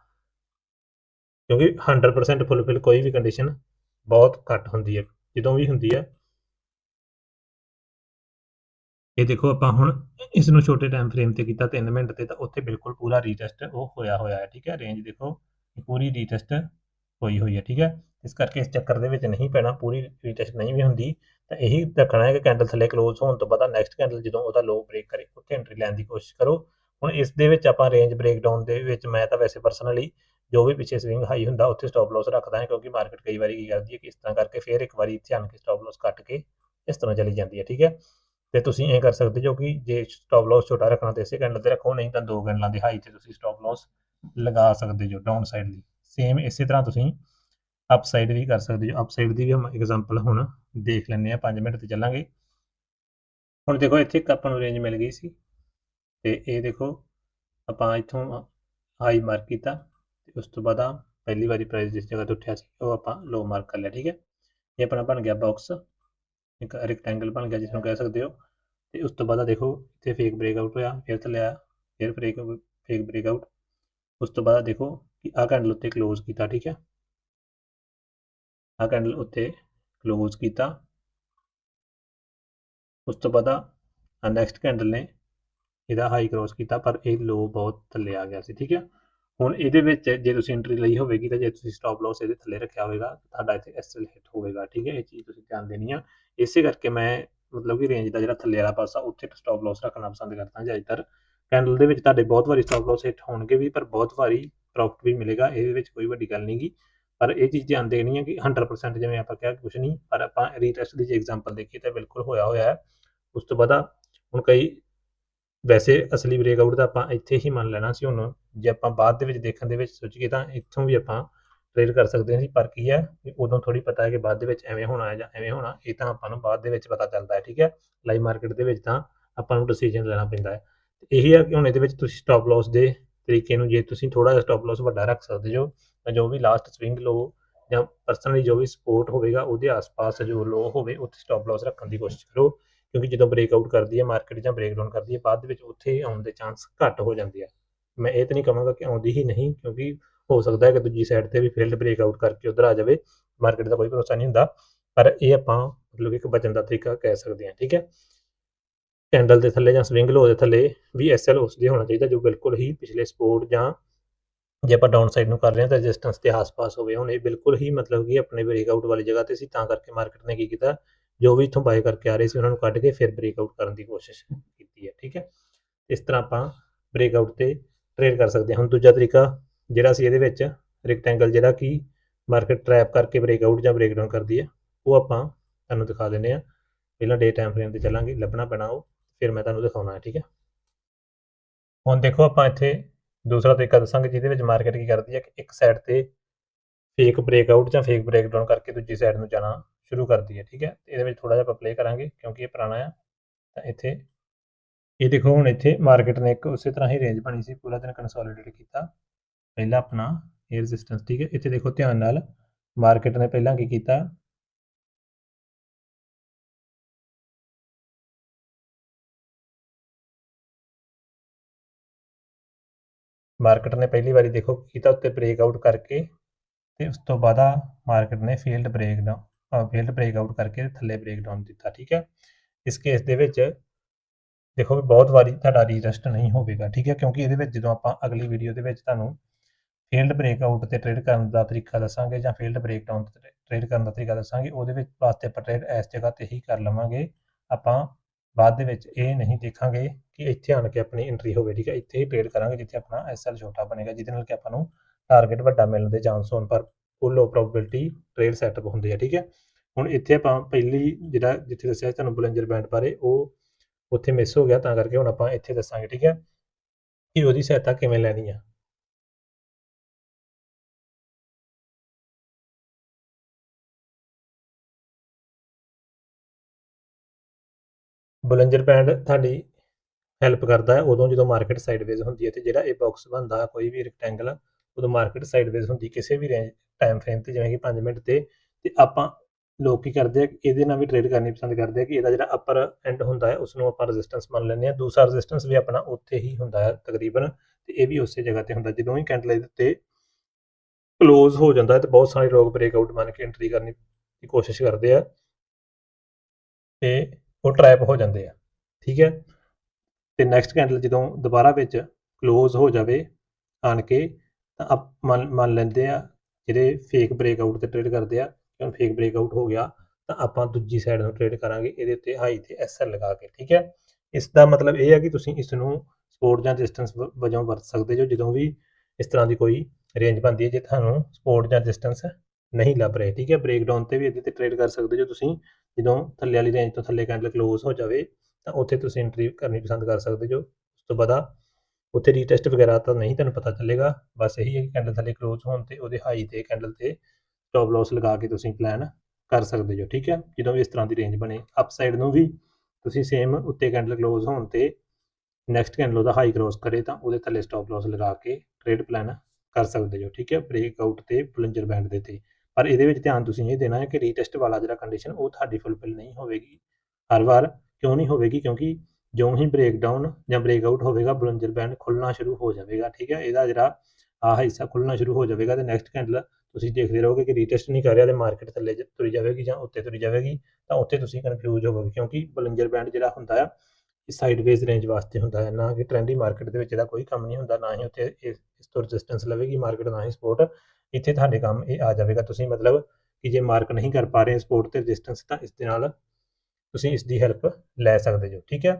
ਕਿਉਂਕਿ 100% ਫੁੱਲਫਿਲ ਕੋਈ ਵੀ ਕੰਡੀਸ਼ਨ ਬਹੁਤ ਘੱਟ ਹੁੰਦੀ ਹੈ, ਜਦੋਂ ਵੀ ਹੁੰਦੀ ਹੈ। ਇਹ ਦੇਖੋ ਆਪਾਂ ਹੁਣ ਇਸ ਨੂੰ ਛੋਟੇ ਟਾਈਮ ਫਰੇਮ ਤੇ ਕੀਤਾ 3 ਮਿੰਟ ਤੇ ਤਾਂ ਉੱਥੇ ਬਿਲਕੁਲ ਪੂਰਾ ਰੀਟੈਸਟ ਉਹ ਹੋਇਆ ਹੋਇਆ ਹੈ, ਠੀਕ ਹੈ? ਰੇਂਜ ਦੇਖੋ, ਪੂਰੀ ਰੀਟੈਸਟ ਹੋਈ ਹੋਈ ਹੈ, ਠੀਕ ਹੈ? ਇਸ ਕਰਕੇ ਇਸ ਚੱਕਰ ਦੇ ਵਿੱਚ ਨਹੀਂ ਪੈਣਾ, ਪੂਰੀ ਰੀਟੈਸਟ ਨਹੀਂ ਵੀ ਹੁੰਦੀ। ਤਾਂ ਇਹੀ ਰੱਖਣਾ ਹੈ ਕਿ ਕੈਂਡਲ ਥੱਲੇ ਕਲੋਜ਼ ਹੋਣ ਤੋਂ ਬਾਅਦ ਨੈਕਸਟ ਕੈਂਡਲ ਜਦੋਂ ਉਹਦਾ ਲੋ ਬ੍ਰੇਕ ਕਰੇ, ਉੱਥੇ ਐਂਟਰੀ ਲੈਣ ਦੀ ਕੋਸ਼ਿਸ਼ ਕਰੋ। ਹੁਣ ਇਸ ਦੇ ਵਿੱਚ ਆਪਾਂ ਰੇਂਜ ਬ੍ਰੇਕਡਾਊਨ ਦੇ ਵਿੱਚ ਮੈਂ ਤਾਂ ਵੈਸੇ ਪਰਸਨਲੀ ਜੋ ਵੀ ਪਿੱਛੇ ਸਵਿੰਗ ਹਾਈ ਹੁੰਦਾ, ਉੱਥੇ ਸਟਾਪ ਲਾਸ ਰੱਖਦਾ ਹਾਂ, ਕਿਉਂਕਿ ਮਾਰਕੀਟ ਕਈ ਵਾਰੀ ਕੀ ਕਰਦੀ ਹੈ ਕਿ ਇਸ ਤਰ੍ਹਾਂ ਕਰਕੇ ਫਿਰ ਇੱਕ ਵਾਰੀ ਇੱਥੇ ਆਣ ਕੇ ਸਟਾਪ ਲਾਸ ਕੱਟ ਕੇ ਇਸ ਤਰ੍ਹਾਂ ਚਲੀ ਜਾਂਦੀ ਹੈ, ਠੀਕ ਹੈ? ਤੇ ਤੁਸੀਂ ਇਹ ਕਰ ਸਕਦੇ ਜੋ ਕਿ ਜੇ ਸਟਾਪ ਲਾਸ ਛੋਟਾ ਰੱਖਣਾ ਤੇ ਇਸੇ ਕੈਂਡਲ ਤੇ ਰੱਖੋ, ਨਹੀਂ ਤਾਂ ਦੋ ਕੈਂਡਲਾਂ ਦੇ ਹਾਈ ਤੇ ਤੁਸੀਂ ਸਟਾਪ ਲਾਸ ਲਗਾ ਸਕਦੇ ਜੋ ਡਾਊਨ ਸਾਈਡ ਲਈ ਸੇਮ ਇਸੇ ਤਰ੍ਹਾਂ ਤੁਸੀਂ ਅਪ ਸਾਈਡ ਵੀ ਕਰ ਸਕਦੇ ਜੋ ਅਪ ਸਾਈਡ ਦੀ ਵੀ ਹਮ ਐਗਜ਼ਾਮਪਲ ਹੁਣ ਦੇਖ ਲੈਂਦੇ ਆ 5 ਮਿੰਟ ਤੇ ਚੱਲਾਂਗੇ। ਹੁਣ ਦੇਖੋ, ਇੱਥੇ ਇੱਕ ਆਪਾਂ ਨੂੰ ਰੇਂਜ ਮਿਲ ਗਈ ਸੀ ਤੇ ਇਹ ਦੇਖੋ, ਆਪਾਂ ਇੱਥੋਂ ਹਾਈ ਮਾਰਕ ਕੀਤਾ ਤੇ ਉਸ ਤੋਂ ਬਾਅਦ ਆ ਪਹਿਲੀ ਵਾਰੀ ਪ੍ਰਾਈਸ ਜਿਸ ਜਗ੍ਹਾ ਤੇ ਉੱਠਿਆ ਸੀ, ਉਹ ਆਪਾਂ ਲੋ ਮਾਰਕ ਕਰ ਲਿਆ, ਠੀਕ ਹੈ? ਇਹ ਆਪਣਾ ਬਣ ਗਿਆ ਬਾਕਸ ਇੱਕ ਰੈਕਟੈਂਗਲ ਬਣ ਗਿਆ ਜਿਸ ਨੂੰ ਕਹਿ ਸਕਦੇ ਹੋ। ਤੇ ਉਸ ਤੋਂ ਬਾਅਦ ਆ ਦੇਖੋ, ਇੱਥੇ ਫੇਕ ਬ੍ਰੇਕ ਆਊਟ ਹੋਇਆ, ਫਿਰ ਥੱਲੇ ਆਇਆ ਫਿਰ ਬ੍ਰੇਕ ਫੇਕ ਬ੍ਰੇਕ ਆਊਟ ਉਸ ਤੋਂ ਬਾਅਦ ਦੇਖੋ ਕਿ ਆ ਕੈਂਡਲ ਉੱਤੇ ক্লোਜ਼ ਕੀਤਾ, ਠੀਕ ਹੈ? ਆ ਕੈਂਡਲ ਉੱਤੇ ক্লোਜ਼ ਕੀਤਾ। ਉਸ ਤੋਂ ਬਾਅਦ ਆ ਨੈਕਸਟ ਕੈਂਡਲ ਨੇ, ਇਹਦਾ ਹਾਈ ਕ੍ਰੋਸ ਕੀਤਾ, ਪਰ ਇਹ ਲੋ ਬਹੁਤ ਥੱਲੇ ਆ ਗਿਆ ਸੀ, ਠੀਕ ਹੈ? ਹੁਣ ਇਹਦੇ ਵਿੱਚ ਜੇ ਤੁਸੀਂ ਐਂਟਰੀ ਲਈ ਹੋਵੇਗੀ ਤਾਂ ਜੇ ਤੁਸੀਂ ਸਟਾਪ ਲਾਸ ਇਹਦੇ ਥੱਲੇ ਰੱਖਿਆ ਹੋਵੇਗਾ, ਤੁਹਾਡਾ ਇੱਥੇ ਐਸਐਲ ਹਿੱਟ ਹੋਵੇਗਾ, ਠੀਕ ਹੈ? ਇਹ ਚੀਜ਼ ਤੁਸੀਂ ਧਿਆਨ ਦੇਣੀ ਆ। ਇਸੇ ਕਰਕੇ ਮੈਂ ਮਤਲਬ ਕਿ ਰੇਂਜ ਦਾ ਜਿਹੜਾ ਥੱਲੇ ਵਾਲਾ ਪਾਸਾ, ਉੱਥੇ ਸਟਾਪ ਲਾਸ ਰੱਖਣਾ ਪਸੰਦ ਕਰਦਾ ਜ਼ਿਆਦਾਤਰ। ਕੈਂਡਲ ਦੇ ਵਿੱਚ ਤੁਹਾਡੇ ਬਹੁਤ ਵਾਰੀ ਸਟਾਪ ਲਾਸ ਹਿੱਟ ਹੋਣਗੇ ਵੀ, ਪਰ ਬਹੁਤ ਵਾਰੀ ਪ੍ਰੋਫਿਟ ਵੀ ਮਿਲੇਗਾ ਇਹਦੇ ਵਿੱਚ ਕੋਈ ਵੱਡੀ ਗੱਲ ਨਹੀਂਗੀ ਪਰ ਇਹ ਚੀਜ਼ ਧਿਆਨ ਦੇਣੀ ਹੈ ਕਿ 100% ਜਿਵੇਂ ਆਪਾਂ ਕਿਹਾ ਕੁਝ ਨਹੀਂ, ਪਰ ਆਪਾਂ ਰੀਟੈਸਟ ਦੀ ਜੇ ਐਗਜ਼ਾਮਪਲ ਦੇਖੀਏ ਤਾਂ ਬਿਲਕੁਲ ਹੋਇਆ ਹੋਇਆ ਹੈ। ਉਸ ਤੋਂ ਬਾਅਦ ਹੁਣ ਕਈ ਵੈਸੇ ਅਸਲੀ ਬ੍ਰੇਕ ਆਊਟ ਤਾਂ ਆਪਾਂ ਇੱਥੇ ਹੀ ਮੰਨ ਲੈਣਾ ਸੀ ਹੁਣ। ਜੇ ਆਪਾਂ ਬਾਅਦ ਦੇ ਵਿੱਚ ਦੇਖਣ ਦੇ ਵਿੱਚ ਸੋਚੀਏ ਤਾਂ ਇੱਥੋਂ ਵੀ ਆਪਾਂ ਟ੍ਰੇਡ ਕਰ ਸਕਦੇ ਹਾਂ ਸੀ ਪਰ ਕੀ ਹੈ ਕਿ ਉਦੋਂ ਥੋੜੀ ਪਤਾ ਹੈ ਕਿ ਬਾਅਦ ਦੇ ਵਿੱਚ ਐਵੇਂ ਹੋਣਾ ਹੈ ਜਾਂ ਐਵੇਂ ਹੋਣਾ, ਇਹ ਤਾਂ ਆਪਾਂ ਨੂੰ ਬਾਅਦ ਦੇ ਵਿੱਚ ਪਤਾ ਚੱਲਦਾ ਹੈ, ਠੀਕ ਹੈ? ਲਾਈਵ ਮਾਰਕੀਟ ਦੇ ਵਿੱਚ ਤਾਂ ਆਪਾਂ ਨੂੰ ਡਿਸੀਜਨ ਲੈਣਾ ਪੈਂਦਾ ਹੈ। ਇਹੀ ਹੈ ਕਿ ਹੁਣ ਇਹਦੇ ਵਿੱਚ ਤੁਸੀਂ ਸਟਾਪ ਲਾਸ ਦੇ ਤਰੀਕੇ ਨੂੰ ਜੇ ਤੁਸੀਂ ਥੋੜਾ ਜਿਹਾ ਸਟਾਪ ਲਾਸ ਵੱਡਾ ਰੱਖ ਸਕਦੇ ਹੋ ਤਾਂ ਜੋ ਵੀ ਲਾਸਟ ਸਵਿੰਗ ਲੋ ਜਾਂ ਪਰਸਨਲੀ ਜੋ ਵੀ ਸਪੋਰਟ ਹੋਵੇਗਾ, ਉਹਦੇ ਆਸ-ਪਾਸ ਜੋ ਲੋ ਹੋਵੇ, ਉੱਥੇ ਸਟਾਪ ਲਾਸ ਰੱਖਣ ਦੀ ਕੋਸ਼ਿਸ਼ ਕਰੋ। ਕਿਉਂਕਿ ਜਦੋਂ ਬ੍ਰੇਕ ਆਊਟ ਕਰਦੀ ਹੈ ਮਾਰਕੀਟ ਜਾਂ ਬ੍ਰੇਕਡਾਊਨ ਕਰਦੀ ਹੈ, ਬਾਅਦ ਦੇ ਵਿੱਚ ਉੱਥੇ ਆਉਣ ਦੇ ਚਾਂਸ ਘੱਟ ਹੋ ਜਾਂਦੇ ਆ। ਮੈਂ ਇਹ ਤਾਂ ਨਹੀਂ ਕਹਾਂਗਾ ਕਿ ਆਉਂਦੀ ਹੀ ਨਹੀਂ, ਕਿਉਂਕਿ ਹੋ ਸਕਦਾ ਹੈ ਕਿ ਦੂਜੀ ਸਾਈਡ ਤੇ ਵੀ ਫੀਲਡ ਬ੍ਰੇਕ ਆਊਟ ਕਰਕੇ ਉਧਰ ਆ ਜਾਵੇ ਮਾਰਕੀਟ ਦਾ ਕੋਈ ਭਰੋਸਾ ਨਹੀਂ ਹੁੰਦਾ। ਪਰ ਇਹ ਆਪਾਂ ਮਤਲਬ ਇੱਕ ਬਚਣ ਦਾ ਤਰੀਕਾ ਕਹਿ ਸਕਦੇ ਹਾਂ, ਠੀਕ ਹੈ? ਕੈਂਡਲ ਦੇ ਥੱਲੇ ਜਾਂ ਸਵਿੰਗ ਲੋ ਦੇ ਥੱਲੇ ਵੀ ਐਸਐਲ ਉਸ ਦੇ ਹੋਣਾ ਚਾਹੀਦਾ, ਜੋ ਬਿਲਕੁਲ ਹੀ ਪਿਛਲੇ ਸਪੋਰਟ ਜਾਂ ਜੇ ਆਪਾਂ ਡਾਊਨ ਸਾਈਡ ਨੂੰ ਕਰ ਰਹੇ ਹਾਂ ਤਾਂ ਰੈਜ਼ਿਸਟੈਂਸ ਦੇ ਆਸ-ਪਾਸ ਹੋਵੇ। ਹੁਣ ਇਹ ਬਿਲਕੁਲ ਹੀ ਮਤਲਬ ਕਿ ਆਪਣੇ ਬ੍ਰੇਕਆਊਟ ਵਾਲੀ ਜਗ੍ਹਾ ਤੇ ਸੀ, ਤਾਂ ਕਰਕੇ ਮਾਰਕੀਟ ਨੇ ਕੀ ਕੀਤਾ? ਜੋ ਵੀ ਇਥੋਂ ਬਾਏ ਕਰਕੇ ਆ ਰਹੇ ਸੀ, ਉਹਨਾਂ ਨੂੰ ਕੱਢ ਕੇ ਫਿਰ ਬ੍ਰੇਕਆਊਟ ਕਰਨ ਦੀ ਕੋਸ਼ਿਸ਼ ਕੀਤੀ ਹੈ, ਠੀਕ ਹੈ? ਇਸ ਤਰ੍ਹਾਂ ਆਪਾਂ ਬ੍ਰੇਕ ਆਊਟ ਤੇ ਟ੍ਰੇਡ ਕਰ ਸਕਦੇ ਹਾਂ। ਹੁਣ ਦੂਜਾ ਤਰੀਕਾ ਜਿਹੜਾ ਸੀ ਇਹਦੇ ਵਿੱਚ ਰੈਕਟੈਂਗਲ ਜਿਹੜਾ ਕਿ ਮਾਰਕੀਟ ਟ੍ਰੈਪ ਕਰਕੇ ਬ੍ਰੇਕ ਆਊਟ ਜਾਂ ਬ੍ਰੇਕਡਾਊਨ ਕਰਦੀ ਹੈ, ਉਹ ਆਪਾਂ ਤੁਹਾਨੂੰ ਦਿਖਾ ਦਿੰਦੇ ਆ ਪਹਿਲਾਂ ਡੇ ਟਾਈਮ ਫਰੇਮ ਤੇ ਚੱਲਾਂਗੇ, ਲੱਭਣਾ ਪੈਣਾ ਉਹ, ਫਿਰ ਮੈਂ ਤੁਹਾਨੂੰ ਦਿਖਾਉਣਾ ਹੈ, ਠੀਕ ਹੈ? ਹੁਣ ਦੇਖੋ ਆਪਾਂ ਇੱਥੇ ਦੂਸਰਾ ਤਰੀਕਾ ਦੱਸਾਂਗੇ, ਜਿਹਦੇ ਵਿੱਚ ਮਾਰਕੀਟ ਕੀ ਕਰਦੀ ਹੈ ਕਿ ਇੱਕ ਸਾਈਡ ਤੇ ਫੇਕ ਬ੍ਰੇਕ ਆਊਟ ਜਾਂ ਫੇਕ ਬ੍ਰੇਕਡਾਊਨ ਕਰਕੇ ਦੂਜੀ ਸਾਈਡ ਨੂੰ ਜਾਣਾ ਸ਼ੁਰੂ ਕਰਦੀ ਹੈ ਠੀਕ ਹੈ ਇਹਦੇ ਵਿੱਚ ਥੋੜਾ ਜਿਹਾ ਆਪਾਂ ਪਲੇ ਕਰਾਂਗੇ ਕਿਉਂਕਿ ਇਹ ਪੁਰਾਣਾ ਆ ਤਾਂ ਇੱਥੇ ਇਹ ਦੇਖੋ ਹੁਣ ਇੱਥੇ ਮਾਰਕੀਟ ਨੇ ਇੱਕ ਉਸੇ ਤਰ੍ਹਾਂ ਹੀ ਰੇਂਜ ਬਣੀ ਸੀ ਪੂਰਾ ਦਿਨ ਕੰਸੋਲੀਡੇਟ ਕੀਤਾ ਪਹਿਲਾ ਆਪਣਾ ਇਹ ਰੈਜ਼ਿਸਟੈਂਸ ਠੀਕ ਹੈ ਇੱਥੇ ਦੇਖੋ ਧਿਆਨ ਨਾਲ ਮਾਰਕੀਟ ਨੇ ਪਹਿਲਾਂ ਕੀ ਕੀਤਾ ਮਾਰਕੀਟ ਨੇ ਪਹਿਲੀ ਵਾਰੀ ਦੇਖੋ ਕੀਤਾ ਉੱਤੇ ਬ੍ਰੇਕਆਊਟ ਕਰਕੇ ਤੇ ਉਸ ਤੋਂ ਬਾਅਦ ਆ ਮਾਰਕੀਟ ਨੇ failed breakdown failed break out ਕਰਕੇ ਥੱਲੇ ਬ੍ਰੇਕਡਾਊਨ ਦਿੱਤਾ, ਠੀਕ ਹੈ? ਇਸ ਕੇਸ ਦੇ ਵਿੱਚ ਦੇਖੋ ਵੀ ਬਹੁਤ ਵਾਰੀ ਤੁਹਾਡਾ ਰੀਰੈਸਟ ਨਹੀਂ ਹੋਵੇਗਾ, ਠੀਕ ਹੈ? ਕਿਉਂਕਿ ਇਹਦੇ ਵਿੱਚ ਜਦੋਂ ਆਪਾਂ ਅਗਲੀ ਵੀਡੀਓ ਦੇ ਵਿੱਚ ਤੁਹਾਨੂੰ ਫੀਲਡ ਬ੍ਰੇਕ ਆਊਟ ਤੇ ਟ੍ਰੇਡ ਕਰਨ ਦਾ ਤਰੀਕਾ ਦੱਸਾਂਗੇ ਜਾਂ ਫੀਲਡ ਬ੍ਰੇਕਡਾਊਨ ਤੇ ਟ੍ਰੇਡ ਕਰਨ ਦਾ ਤਰੀਕਾ ਦੱਸਾਂਗੇ, ਉਹਦੇ ਵਿੱਚ ਵਾਸਤੇ ਆਪਾਂ ਟ੍ਰੇਡ ਇਸ ਜਗ੍ਹਾ ਤੇ ਹੀ ਕਰ ਲਵਾਂਗੇ। ਆਪਾਂ ਬਾਅਦ ਦੇ ਵਿੱਚ ਇਹ ਨਹੀਂ ਦੇਖਾਂਗੇ ਕਿ ਇੱਥੇ ਆਣ ਕੇ ਆਪਣੀ ਐਂਟਰੀ ਹੋਵੇ, ਠੀਕ ਹੈ? ਇੱਥੇ ਹੀ ਟ੍ਰੇਡ ਕਰਾਂਗੇ ਜਿੱਥੇ ਆਪਣਾ ਐਸਐਲ ਛੋਟਾ ਬਣੇਗਾ, ਜਿਹਦੇ ਨਾਲ ਕਿ ਆਪਾਂ ਨੂੰ ਟਾਰਗੇਟ ਵੱਡਾ ਮਿਲਣ ਦੇ ਚਾਂਸ ਹੋਣ, ਪਰ full low probability trade setup ਹੁੰਦੇ ਆ ਠੀਕ ਹੈ। ਹੁਣ ਇੱਥੇ ਆਪਾਂ ਪਹਿਲੀ ਜਿਹੜਾ ਜਿੱਥੇ ਦੱਸਿਆ ਤੁਹਾਨੂੰ ਬੁਲੰਜਰ ਬੈਂਡ ਬਾਰੇ, ਉਹ ਉੱਥੇ ਮਿਸ ਹੋ ਗਿਆ, ਤਾਂ ਕਰਕੇ ਹੁਣ ਆਪਾਂ ਇੱਥੇ ਦੱਸਾਂਗੇ, ਠੀਕ ਹੈ। ਕਿ ਉਹਦੀ ਸਹਾਇਤਾ ਕਿਵੇਂ ਲੈਣੀ ਆ। ਬੁਲੰਜਰ ਬੈਂਡ ਤੁਹਾਡੀ ਹੈਲਪ ਕਰਦਾ ਹੈ, ਉਦੋਂ ਜਦੋਂ ਮਾਰਕੀਟ ਸਾਈਡਵੇਜ਼ ਹੁੰਦੀ ਹੈ ਤੇ ਜਿਹੜਾ ਇਹ ਬਾਕਸ ਬਣਦਾ, ਕੋਈ ਵੀ ਰੈਕਟੈਂਗਲ ਉਦੋਂ ਮਾਰਕੀਟ ਸਾਈਡਵੇਜ਼ ਹੁੰਦੀ, ਕਿਸੇ ਵੀ ਰੇਂਜ ਟਾਈਮ ਫਰੇਮ ਤੇ ਜਿਵੇਂ ਕਿ 5 ਮਿੰਟ ਤੇ ਤੇ ਆਪਾਂ ਲੋਕ ਕੀ ਕਰਦੇ ਆ, ਇਹਦੇ ਨਾਲ ਵੀ ਟ੍ਰੇਡ ਕਰਨੀ ਪਸੰਦ ਕਰਦੇ ਆ ਕਿ ਇਹਦਾ ਜਿਹੜਾ ਅਪਰ ਐਂਡ ਹੁੰਦਾ ਹੈ ਉਸ ਨੂੰ ਆਪਾਂ ਰੈਜ਼ਿਸਟੈਂਸ ਮੰਨ ਲੈਂਦੇ ਆ ਦੂਸਰਾ ਰੈਜ਼ਿਸਟੈਂਸ ਵੀ ਆਪਣਾ ਉੱਥੇ ਹੀ ਹੁੰਦਾ ਹੈ ਤਕਰੀਬਨ, ਤੇ ਇਹ ਵੀ ਉਸੇ ਜਗ੍ਹਾ ਤੇ ਹੁੰਦਾ ਜਦੋਂ ਹੀ ਕੈਂਡਲ ਇਹਦੇ ਉੱਤੇ ਕਲੋਜ਼ ਹੋ ਜਾਂਦਾ ਹੈ, ਤੇ ਬਹੁਤ ਸਾਰੇ ਲੋਕ ਬ੍ਰੇਕਆਊਟ ਮੰਨ ਕੇ ਐਂਟਰੀ ਕਰਨੀ ਦੀ ਕੋਸ਼ਿਸ਼ ਕਰਦੇ ਆ, ਤੇ ਉਹ ਟ੍ਰੈਪ ਹੋ ਜਾਂਦੇ ਆ। ਠੀਕ ਹੈ? ਤੇ ਨੈਕਸਟ ਕੈਂਡਲ ਜਦੋਂ ਦੁਬਾਰਾ ਵਿੱਚ ਕਲੋਜ਼ ਹੋ ਜਾਵੇ ਆਣ ਕੇ, ਤਾਂ ਆਪ ਮੰਨ ਲੈਂਦੇ ਆ ਇਹਦੇ ਫੇਕ ਬ੍ਰੇਕਆਊਟ ਤੇ ਟ੍ਰੇਡ ਕਰਦੇ ਆ ਹੁਣ ਫੇਕ ਬ੍ਰੇਕਆਊਟ ਹੋ ਗਿਆ, ਤਾਂ ਆਪਾਂ ਦੂਜੀ ਸਾਈਡ ਨੂੰ ਟ੍ਰੇਡ ਕਰਾਂਗੇ, ਇਹਦੇ ਉੱਤੇ ਹਾਈ ਤੇ ਐਸਐਲ ਲਗਾ ਕੇ, ਠੀਕ ਹੈ? ਇਸ ਦਾ ਮਤਲਬ ਇਹ ਹੈ ਕਿ ਤੁਸੀਂ ਇਸ ਨੂੰ ਸਪੋਰਟ ਜਾਂ ਡਿਸਟੈਂਸ ਵਜੋਂ ਵਰਤ ਸਕਦੇ ਜੋ, ਜਦੋਂ ਵੀ ਇਸ ਤਰ੍ਹਾਂ ਦੀ ਕੋਈ ਰੇਂਜ ਬਣਦੀ ਹੈ, ਜੇ ਤੁਹਾਨੂੰ ਸਪੋਰਟ ਜਾਂ ਡਿਸਟੈਂਸ ਨਹੀਂ ਲੱਭ ਰਹੇ, ਠੀਕ ਹੈ? ਬ੍ਰੇਕਡਾਊਨ ਤੇ ਵੀ ਇਹਦੇ ਤੇ ਟ੍ਰੇਡ ਕਰ ਸਕਦੇ ਜੋ ਤੁਸੀਂ, ਜਦੋਂ ਥੱਲੇ ਵਾਲੀ ਰੇਂਜ ਤੋਂ ਥੱਲੇ ਕੈਂਡਲ ਕਲੋਜ਼ ਹੋ ਜਾਵੇ, ਤਾਂ ਉੱਥੇ ਤੁਸੀਂ ਐਂਟਰੀ ਕਰਨੀ ਪਸੰਦ ਕਰ ਸਕਦੇ ਜੋ, ਉਸ ਤੋਂ ਬਾਅਦ ਉੱਥੇ ਰੀਟੈਸਟ ਵਗੈਰਾ ਤਾਂ ਨਹੀਂ ਤੁਹਾਨੂੰ ਪਤਾ ਚੱਲੇਗਾ, ਬਸ ਇਹੀ ਹੈ ਕਿ ਕੈਂਡਲ ਥੱਲੇ ਕਲੋਜ਼ ਹੋਣ ਤੇ ਉਹਦੇ ਹਾਈ ਤੇ ਕੈਂਡਲ ਤੇ ਸਟਾਪ ਲਾਸ ਲਗਾ ਕੇ ਤੁਸੀਂ ਪਲਾਨ ਕਰ ਸਕਦੇ ਜੋ, ਠੀਕ ਹੈ? ਜਦੋਂ ਵੀ ਇਸ ਤਰ੍ਹਾਂ ਦੀ ਰੇਂਜ ਬਣੇ ਅਪਸਾਈਡ ਨੂੰ ਵੀ ਤੁਸੀਂ ਸੇਮ ਉੱਤੇ ਕੈਂਡਲ ਕਲੋਜ਼ ਹੋਣ ਤੇ ਨੈਕਸਟ ਕੈਂਡਲ ਉਹਦਾ ਹਾਈ ਕ੍ਰੋਸ ਕਰੇ ਤਾਂ ਉਹਦੇ ਥੱਲੇ ਸਟਾਪ ਲਾਸ ਲਗਾ ਕੇ ਟ੍ਰੇਡ ਪਲਾਨ ਕਰ ਸਕਦੇ ਜੋ, ਠੀਕ ਹੈ? ਬ੍ਰੇਕ ਆਊਟ ਤੇ ਪਲੰਜਰ ਬੈਂਡ ਦੇ ਤੇ। ਪਰ ਇਹਦੇ ਵਿੱਚ ਧਿਆਨ ਤੁਸੀਂ ਇਹ ਦੇਣਾ ਹੈ ਕਿ ਰੀਟੈਸਟ ਵਾਲਾ ਜਿਹੜਾ ਕੰਡੀਸ਼ਨ ਉਹ ਤੁਹਾਡੀ ਫੁੱਲਫਿਲ ਨਹੀਂ ਹੋਵੇਗੀ। ਹਰ ਵਾਰ ਕਿਉਂ ਨਹੀਂ ਹੋਵੇਗੀ? ਕਿਉਂਕਿ ਜਿਉਂ ਹੀ ਬ੍ਰੇਕਡਾਊਨ ਜਾਂ ਬ੍ਰੇਕਆਊਟ ਹੋਵੇਗਾ, ਬਲੰਜਰ ਬੈਂਡ ਖੁੱਲਣਾ ਸ਼ੁਰੂ ਹੋ ਜਾਵੇਗਾ, ਠੀਕ ਹੈ? ਇਹਦਾ ਜਿਹੜਾ ਆਹ ਹਿੱਸਾ ਖੁੱਲਣਾ ਸ਼ੁਰੂ ਹੋ ਜਾਵੇਗਾ ਤੇ ਨੈਕਸਟ ਕੈਂਡਲ ਤੁਸੀਂ ਦੇਖਦੇ ਰਹੋਗੇ ਕਿ ਰੀਟੈਸਟ ਨਹੀਂ ਕਰ ਰਿਹਾ ਤੇ ਮਾਰਕੀਟ ਥੱਲੇ ਤੁਰੀ ਜਾਵੇਗੀ ਜਾਂ ਉੱਤੇ ਤੁਰੀ ਜਾਵੇਗੀ, ਤਾਂ ਉੱਥੇ ਤੁਸੀਂ ਕਨਫਿਊਜ਼ ਹੋਵੋਗੇ ਕਿਉਂਕਿ ਬਲੰਜਰ ਬੈਂਡ ਜਿਹੜਾ ਹੁੰਦਾ ਆ, ਇਹ ਸਾਈਡਵੇਜ਼ ਰੇਂਜ ਵਾਸਤੇ ਹੁੰਦਾ ਹੈ, ਨਾ ਕਿ ਟ੍ਰੈਂਡੀ ਮਾਰਕੀਟ ਦੇ ਵਿੱਚ ਇਹਦਾ ਕੋਈ ਕੰਮ ਨਹੀਂ ਹੁੰਦਾ, ਨਾ ਹੀ ਉੱਥੇ ਇਸ ਤੋਂ ਰੈਜ਼ਿਸਟੈਂਸ ਲਵੇਗੀ ਮਾਰਕੀਟ ਨਾ ਹੀ ਸਪੋਰਟ ਇੱਥੇ ਤੁਹਾਡੇ ਕੰਮ ਇਹ ਆ ਜਾਵੇਗਾ, ਤੁਸੀਂ ਮਤਲਬ ਕਿ ਜੇ ਮਾਰਕ ਨਹੀਂ ਕਰ ਪਾ ਰਹੇ ਸਪੋਰਟ ਤੇ ਰੈਜ਼ਿਸਟੈਂਸ ਤਾਂ ਇਸ ਦੇ ਨਾਲ ਤੁਸੀਂ ਇਸ ਦੀ ਹੈਲਪ ਲੈ ਸਕਦੇ ਜੋ, ਠੀਕ ਹੈ?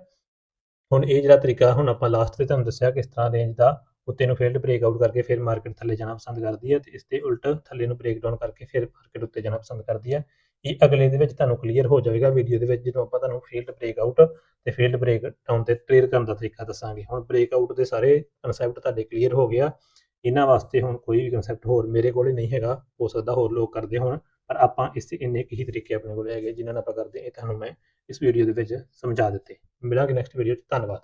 ਹੁਣ ਇਹ ਜਿਹੜਾ ਤਰੀਕਾ, ਹੁਣ ਆਪਾਂ ਲਾਸਟ ਤੇ ਤੁਹਾਨੂੰ ਦੱਸਿਆ ਕਿਸ ਤਰ੍ਹਾਂ ਰੇਂਜ ਦਾ ਉੱਤੇ ਨੂੰ ਫੀਲਡ ਬ੍ਰੇਕ ਆਊਟ ਕਰਕੇ ਫਿਰ ਮਾਰਕੀਟ ਥੱਲੇ ਜਾਣਾ ਪਸੰਦ ਕਰਦੀ ਹੈ ਤੇ ਇਸ ਦੇ ਉਲਟ ਥੱਲੇ ਨੂੰ ਬ੍ਰੇਕ ਡਾਊਨ ਕਰਕੇ ਫਿਰ ਮਾਰਕੀਟ ਉੱਤੇ ਜਾਣਾ ਪਸੰਦ ਕਰਦੀ ਹੈ ਇਹ ਅਗਲੇ ਦੇ ਵਿੱਚ ਤੁਹਾਨੂੰ ਕਲੀਅਰ ਹੋ ਜਾਵੇਗਾ ਵੀਡੀਓ ਦੇ ਵਿੱਚ, ਜਦੋਂ ਆਪਾਂ ਤੁਹਾਨੂੰ ਫੀਲਡ ਬ੍ਰੇਕ ਆਊਟ ਤੇ ਫੀਲਡ ਬ੍ਰੇਕ ਡਾਊਨ ਤੇ ਟ੍ਰੇਡ ਕਰਨ ਦਾ ਤਰੀਕਾ ਦੱਸਾਂਗੇ। ਹੁਣ ਬ੍ਰੇਕ ਆਊਟ ਦੇ ਸਾਰੇ ਕਨਸੈਪਟ ਤੁਹਾਡੇ ਕਲੀਅਰ ਹੋ ਗਿਆ। ਇਹਨਾਂ ਵਾਸਤੇ ਹੁਣ ਕੋਈ ਵੀ ਕਨਸੈਪਟ ਹੋਰ ਮੇਰੇ ਕੋਲੇ ਨਹੀਂ ਹੈਗਾ, ਹੋ ਸਕਦਾ ਹੋਰ ਲੋਕ ਕਰਦੇ ਹੋਣ, ਪਰ ਆਪਾਂ ਇਸ ਦੇ ਇੰਨੇ ਕੁ ਹੀ ਤਰੀਕੇ ਆਪਣੇ ਕੋਲ ਹੈਗੇ, ਜਿਨ੍ਹਾਂ ਨਾਲ ਆਪਾਂ ਕਰਦੇ ਇਹ ਤੁਹਾਨੂੰ ਮੈਂ ਇਸ ਵੀਡੀਓ ਦੇ ਵਿੱਚ ਸਮਝਾ ਦਿੱਤੇ। ਮਿਲਾਂਗੇ ਨੈਕਸਟ ਵੀਡੀਓ 'ਚ। ਧੰਨਵਾਦ।